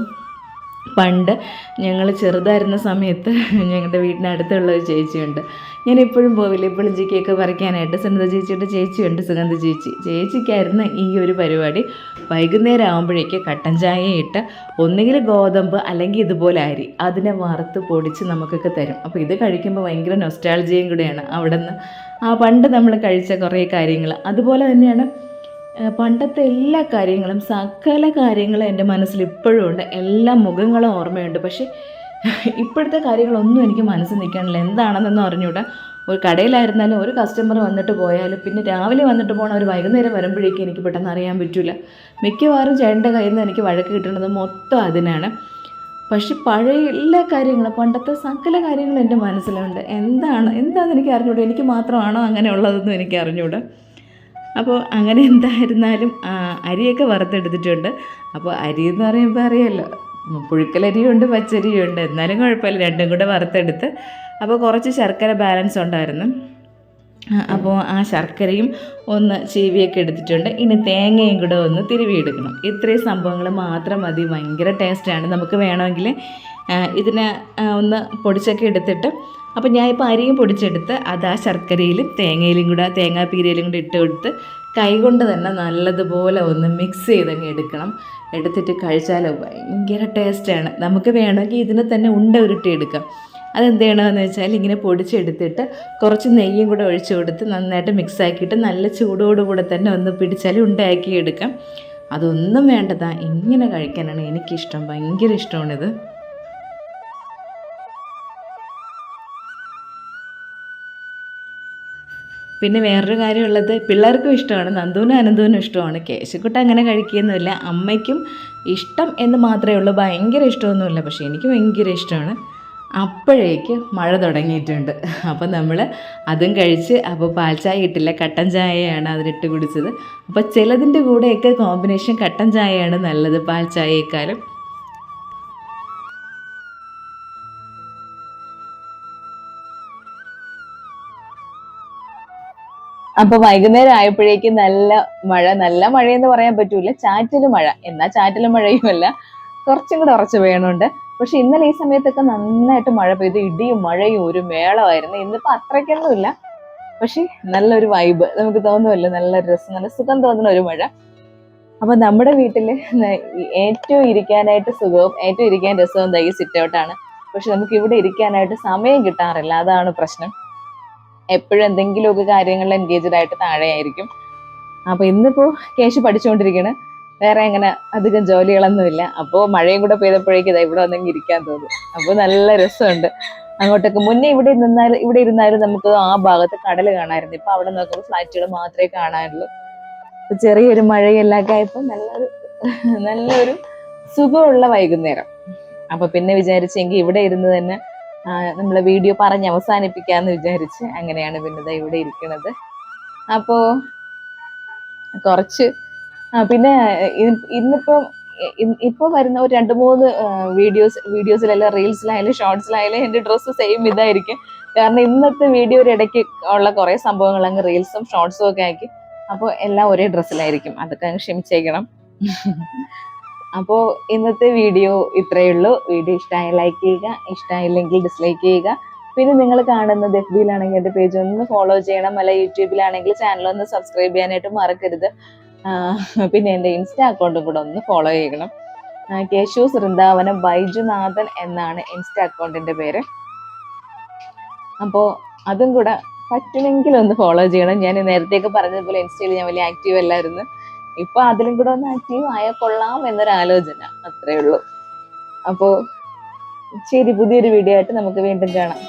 പണ്ട് ഞങ്ങൾ ചെറുതായിരുന്ന സമയത്ത് ഞങ്ങളുടെ വീടിനടുത്തുള്ള ഒരു ചേച്ചിയുണ്ട്. ഞാൻ ഇപ്പോഴും പോവില്ല. ഇപ്പോഴും ജിക്കൊക്കെ പറിക്കാനായിട്ട് സുനന്ദ ചേച്ചിയുടെ ചേച്ചിയുണ്ട് സുഗന്ധ ചേച്ചി. ചേച്ചിക്കായിരുന്നു ഈ ഒരു പരിപാടി. വൈകുന്നേരം ആകുമ്പോഴേക്ക് കട്ടൻ ചായ ഇട്ട് ഒന്നുകിൽ ഗോതമ്പ് അല്ലെങ്കിൽ ഇതുപോലെ അരി അതിനെ വറുത്ത് പൊടിച്ച് നമുക്കൊക്കെ തരും. അപ്പോൾ ഇത് കഴിക്കുമ്പോൾ ഭയങ്കര നൊസ്റ്റാൾജിയും കൂടെയാണ് അവിടെ നിന്ന് ആ പണ്ട് നമ്മൾ കഴിച്ച കുറേ കാര്യങ്ങൾ അതുപോലെ തന്നെയാണ് പണ്ടത്തെ എല്ലാ കാര്യങ്ങളും സകല കാര്യങ്ങളും എന്റെ മനസ്സിൽ ഇപ്പോഴും ഉണ്ട്. എല്ലാ മുഖങ്ങളും ഓർമ്മയുണ്ട്. പക്ഷേ ഇപ്പോഴത്തെ കാര്യങ്ങളൊന്നും എനിക്ക് മനസ്സിൽ നിൽക്കാനില്ല. എന്താണെന്നൊന്നും അറിഞ്ഞൂടാ ഒരു കടയിലായിരുന്നാലും ഒരു കസ്റ്റമർ വന്നിട്ട് പോയാലും പിന്നെ രാവിലെ വന്നിട്ട് പോകണം ഒരു വൈകുന്നേരം വരുമ്പോഴേക്കും എനിക്ക് പെട്ടെന്ന് അറിയാൻ പറ്റില്ല മിക്കവാറും ചേട്ടന്റെ കയ്യിൽ നിന്ന് എനിക്ക് വഴക്ക് കിട്ടുന്നത് മൊത്തം അതിനാണ്. പക്ഷെ പഴയ എല്ലാ കാര്യങ്ങളും പണ്ടത്തെ സകല കാര്യങ്ങളും എന്റെ മനസ്സിലുണ്ട്. എന്താണ് എന്താണെന്ന് എനിക്ക് അറിഞ്ഞൂടാ എനിക്ക് മാത്രമാണോ അങ്ങനെ എനിക്ക് അറിഞ്ഞൂടാ അപ്പോൾ അങ്ങനെ എന്തായിരുന്നാലും അരിയൊക്കെ വറുത്തെടുത്തിട്ടുണ്ട്. അപ്പോൾ അരി എന്ന് പറയുമ്പോൾ അറിയാമല്ലോ പുഴുക്കലരിയുണ്ട് പച്ചരിയുണ്ട്. എന്നാലും കുഴപ്പമില്ല രണ്ടും കൂടെ വറുത്തെടുത്ത്. അപ്പോൾ കുറച്ച് ശർക്കര ബാലൻസ് ഉണ്ടായിരുന്നു. അപ്പോൾ ആ ശർക്കരയും ഒന്ന് ചീവിയൊക്കെ എടുത്തിട്ടുണ്ട്. ഇനി തേങ്ങയും കൂടെ ഒന്ന് തിരുവിയെടുക്കണം. ഇത്രയും സംഭവങ്ങൾ മാത്രം മതി. ഭയങ്കര ടേസ്റ്റാണ് നമുക്ക് വേണമെങ്കിൽ ഇതിനെ ഒന്ന് പൊടിച്ചൊക്കെ എടുത്തിട്ട് അപ്പോൾ ഞാൻ ഇപ്പോൾ അരിയും പൊടിച്ചെടുത്ത് അത് ആ ശർക്കരയിലും തേങ്ങയിലും കൂടെ തേങ്ങാപ്പീരയിലും കൂടെ ഇട്ട് കൊടുത്ത് കൈകൊണ്ട് തന്നെ നല്ലതുപോലെ ഒന്ന് മിക്സ് ചെയ്തങ്ങ് എടുക്കണം. എടുത്തിട്ട് കഴിച്ചാൽ ഭയങ്കര ടേസ്റ്റാണ് നമുക്ക് വേണമെങ്കിൽ ഇതിനെ തന്നെ ഉണ്ട ഉരുട്ടി എടുക്കാം. അതെന്ത് വെച്ചാൽ ഇങ്ങനെ പൊടിച്ചെടുത്തിട്ട് കുറച്ച് നെയ്യും കൂടെ ഒഴിച്ചു കൊടുത്ത് നന്നായിട്ട് മിക്സ് ആക്കിയിട്ട് നല്ല ചൂടോടുകൂടെ തന്നെ ഒന്ന് പിടിച്ചാൽ ഉണ്ടാക്കി എടുക്കാം. അതൊന്നും വേണ്ടതാ. ഇങ്ങനെ കഴിക്കാനാണ് എനിക്കിഷ്ടം. ഭയങ്കര ഇഷ്ടമാണിത്. പിന്നെ വേറൊരു കാര്യമുള്ളത് പിള്ളേർക്കും ഇഷ്ടമാണ് നന്ദുവിനും അനന്തുവിനും ഇഷ്ടമാണ്. കേശക്കുട്ട അങ്ങനെ കഴിക്കുകയൊന്നുമില്ല. അമ്മയ്ക്കും ഇഷ്ടം എന്ന് മാത്രമേ ഉള്ളൂ. ഭയങ്കര ഇഷ്ടമൊന്നുമില്ല. പക്ഷേ എനിക്ക് ഭയങ്കര ഇഷ്ടമാണ്. അപ്പോഴേക്ക് മഴ തുടങ്ങിയിട്ടുണ്ട്. അപ്പോൾ നമ്മൾ അതും കഴിച്ച് അപ്പോൾ പാൽ ചായ ഇട്ടില്ല. കട്ടൻ ചായയാണ് അതിലിട്ട് കുടിച്ചത്. അപ്പോൾ ചിലതിന്റെ കൂടെയൊക്കെ കോമ്പിനേഷൻ കട്ടൻ ചായയാണ് നല്ലത്. പാൽ ചായയേക്കാളും. അപ്പൊ വൈകുന്നേരം ആയപ്പോഴേക്കും നല്ല മഴ നല്ല മഴ എന്ന് പറയാൻ പറ്റൂല ചാറ്റൽ മഴ. എന്നാ ചാറ്റൽ മഴയുമല്ല കുറച്ചും കൂടെ ഉറച്ചു വേണുണ്ട് പക്ഷെ ഇന്നലെ ഈ സമയത്തൊക്കെ നന്നായിട്ട് മഴ പെയ്തു. ഇടിയും മഴയും ഒരു മേളമായിരുന്നു. ഇന്നിപ്പോ അത്രയ്ക്കൊന്നും ഇല്ല. പക്ഷെ നല്ലൊരു വൈബ് നമുക്ക് തോന്നുമല്ലോ നല്ല രസം നല്ല സുഖം തോന്നുന്ന ഒരു മഴ. അപ്പൊ നമ്മുടെ വീട്ടിൽ ഏറ്റവും ഇരിക്കാനായിട്ട് സുഖവും ഏറ്റവും ഇരിക്കാൻ രസവും തൈ സിറ്റ് ഔട്ടാണ് പക്ഷെ നമുക്ക് ഇവിടെ ഇരിക്കാനായിട്ട് സമയം കിട്ടാറില്ല. അതാണ് പ്രശ്നം. എപ്പോഴും എന്തെങ്കിലും ഒക്കെ കാര്യങ്ങളിൽ എൻഗേജ്ഡ് ആയിട്ട് താഴെയായിരിക്കും. അപ്പൊ ഇന്നിപ്പോ കേശു പഠിച്ചുകൊണ്ടിരിക്കണ്. വേറെ അങ്ങനെ അധികം ജോലികളൊന്നുമില്ല. അപ്പോൾ മഴയും കൂടെ പെയ്തപ്പോഴേക്കും ഇതാ ഇവിടെ വന്നെങ്കിൽ ഇരിക്കാൻ തോന്നും. അപ്പോൾ നല്ല രസമുണ്ട്. അങ്ങോട്ടൊക്കെ മുന്നേ ഇവിടെ നിന്നാൽ ഇവിടെ ഇരുന്നാലും നമുക്ക് ആ ഭാഗത്ത് കടൽ കാണാമായിരുന്നു. ഇപ്പൊ അവിടെ നോക്കുമ്പോൾ ഫ്ലാറ്റുകൾ മാത്രമേ കാണാനുള്ളൂ. ഇപ്പൊ ചെറിയൊരു മഴയെല്ലാം ആയപ്പോൾ നല്ലൊരു നല്ലൊരു സുഖമുള്ള വൈകുന്നേരം. അപ്പൊ പിന്നെ വിചാരിച്ചെങ്കിൽ ഇവിടെ ഇരുന്ന് തന്നെ നമ്മളെ വീഡിയോ പറഞ്ഞ് അവസാനിപ്പിക്കാന്ന് വിചാരിച്ച് അങ്ങനെയാണ് ദാ ഇവിടെ ഇരിക്കുന്നത്. അപ്പോ കുറച്ച് പിന്നെ ഇന്നിപ്പം ഇപ്പൊ വരുന്ന ഒരു രണ്ട് മൂന്ന് വീഡിയോസ് വീഡിയോസിലായാലും റീൽസിലായാലും ഷോർട്സിലായാലും എന്റെ ഡ്രസ്സ് സെയിം ഇതായിരിക്കും. കാരണം ഇന്നത്തെ വീഡിയോയുടെ ഇടയ്ക്ക് ഉള്ള കുറെ സംഭവങ്ങൾ അങ്ങ് റീൽസും ഷോർട്സും ഒക്കെ ആക്കി അപ്പോൾ എല്ലാം ഒരേ ഡ്രസ്സിലായിരിക്കും. അതൊക്കെ അങ്ങ് ക്ഷമിച്ചേക്കണം. അപ്പോൾ ഇന്നത്തെ വീഡിയോ ഇത്രയേ ഉള്ളൂ. വീഡിയോ ഇഷ്ടമായി ലൈക്ക് ചെയ്യുക ഇഷ്ടമായില്ലെങ്കിൽ ഡിസ്ലൈക്ക് ചെയ്യുക. പിന്നെ നിങ്ങൾ കാണുന്നത് എഫ് ബിയിലാണെങ്കിൽ എന്റെ പേജ് ഒന്ന് ഫോളോ ചെയ്യണം. അല്ല യൂട്യൂബിലാണെങ്കിൽ ചാനൽ ഒന്ന് സബ്സ്ക്രൈബ് ചെയ്യാനായിട്ട് മറക്കരുത്. പിന്നെ എന്റെ ഇൻസ്റ്റാ അക്കൗണ്ടും കൂടെ ഒന്ന് ഫോളോ ചെയ്യണം. കേശു വൃന്ദാവനം ബൈജുനാഥൻ എന്നാണ് ഇൻസ്റ്റാ അക്കൗണ്ടിന്റെ പേര്. അപ്പോൾ അതും കൂടെ പറ്റുമെങ്കിൽ ഒന്ന് ഫോളോ ചെയ്യണം. ഞാൻ നേരത്തെയൊക്കെ പറഞ്ഞതുപോലെ ഇൻസ്റ്റയിൽ ഞാൻ വലിയ ആക്റ്റീവ് അല്ലായിരുന്നു. ഇപ്പൊ അതിലും കൂടെ ഒന്ന് ആക്റ്റീവ് ആയാൽ കൊള്ളാം എന്നൊരു ആലോചന അത്രേ ഉള്ളൂ. അപ്പോ ശരി പുതിയൊരു വീഡിയോ ആയിട്ട് നമുക്ക് വീണ്ടും കാണാം.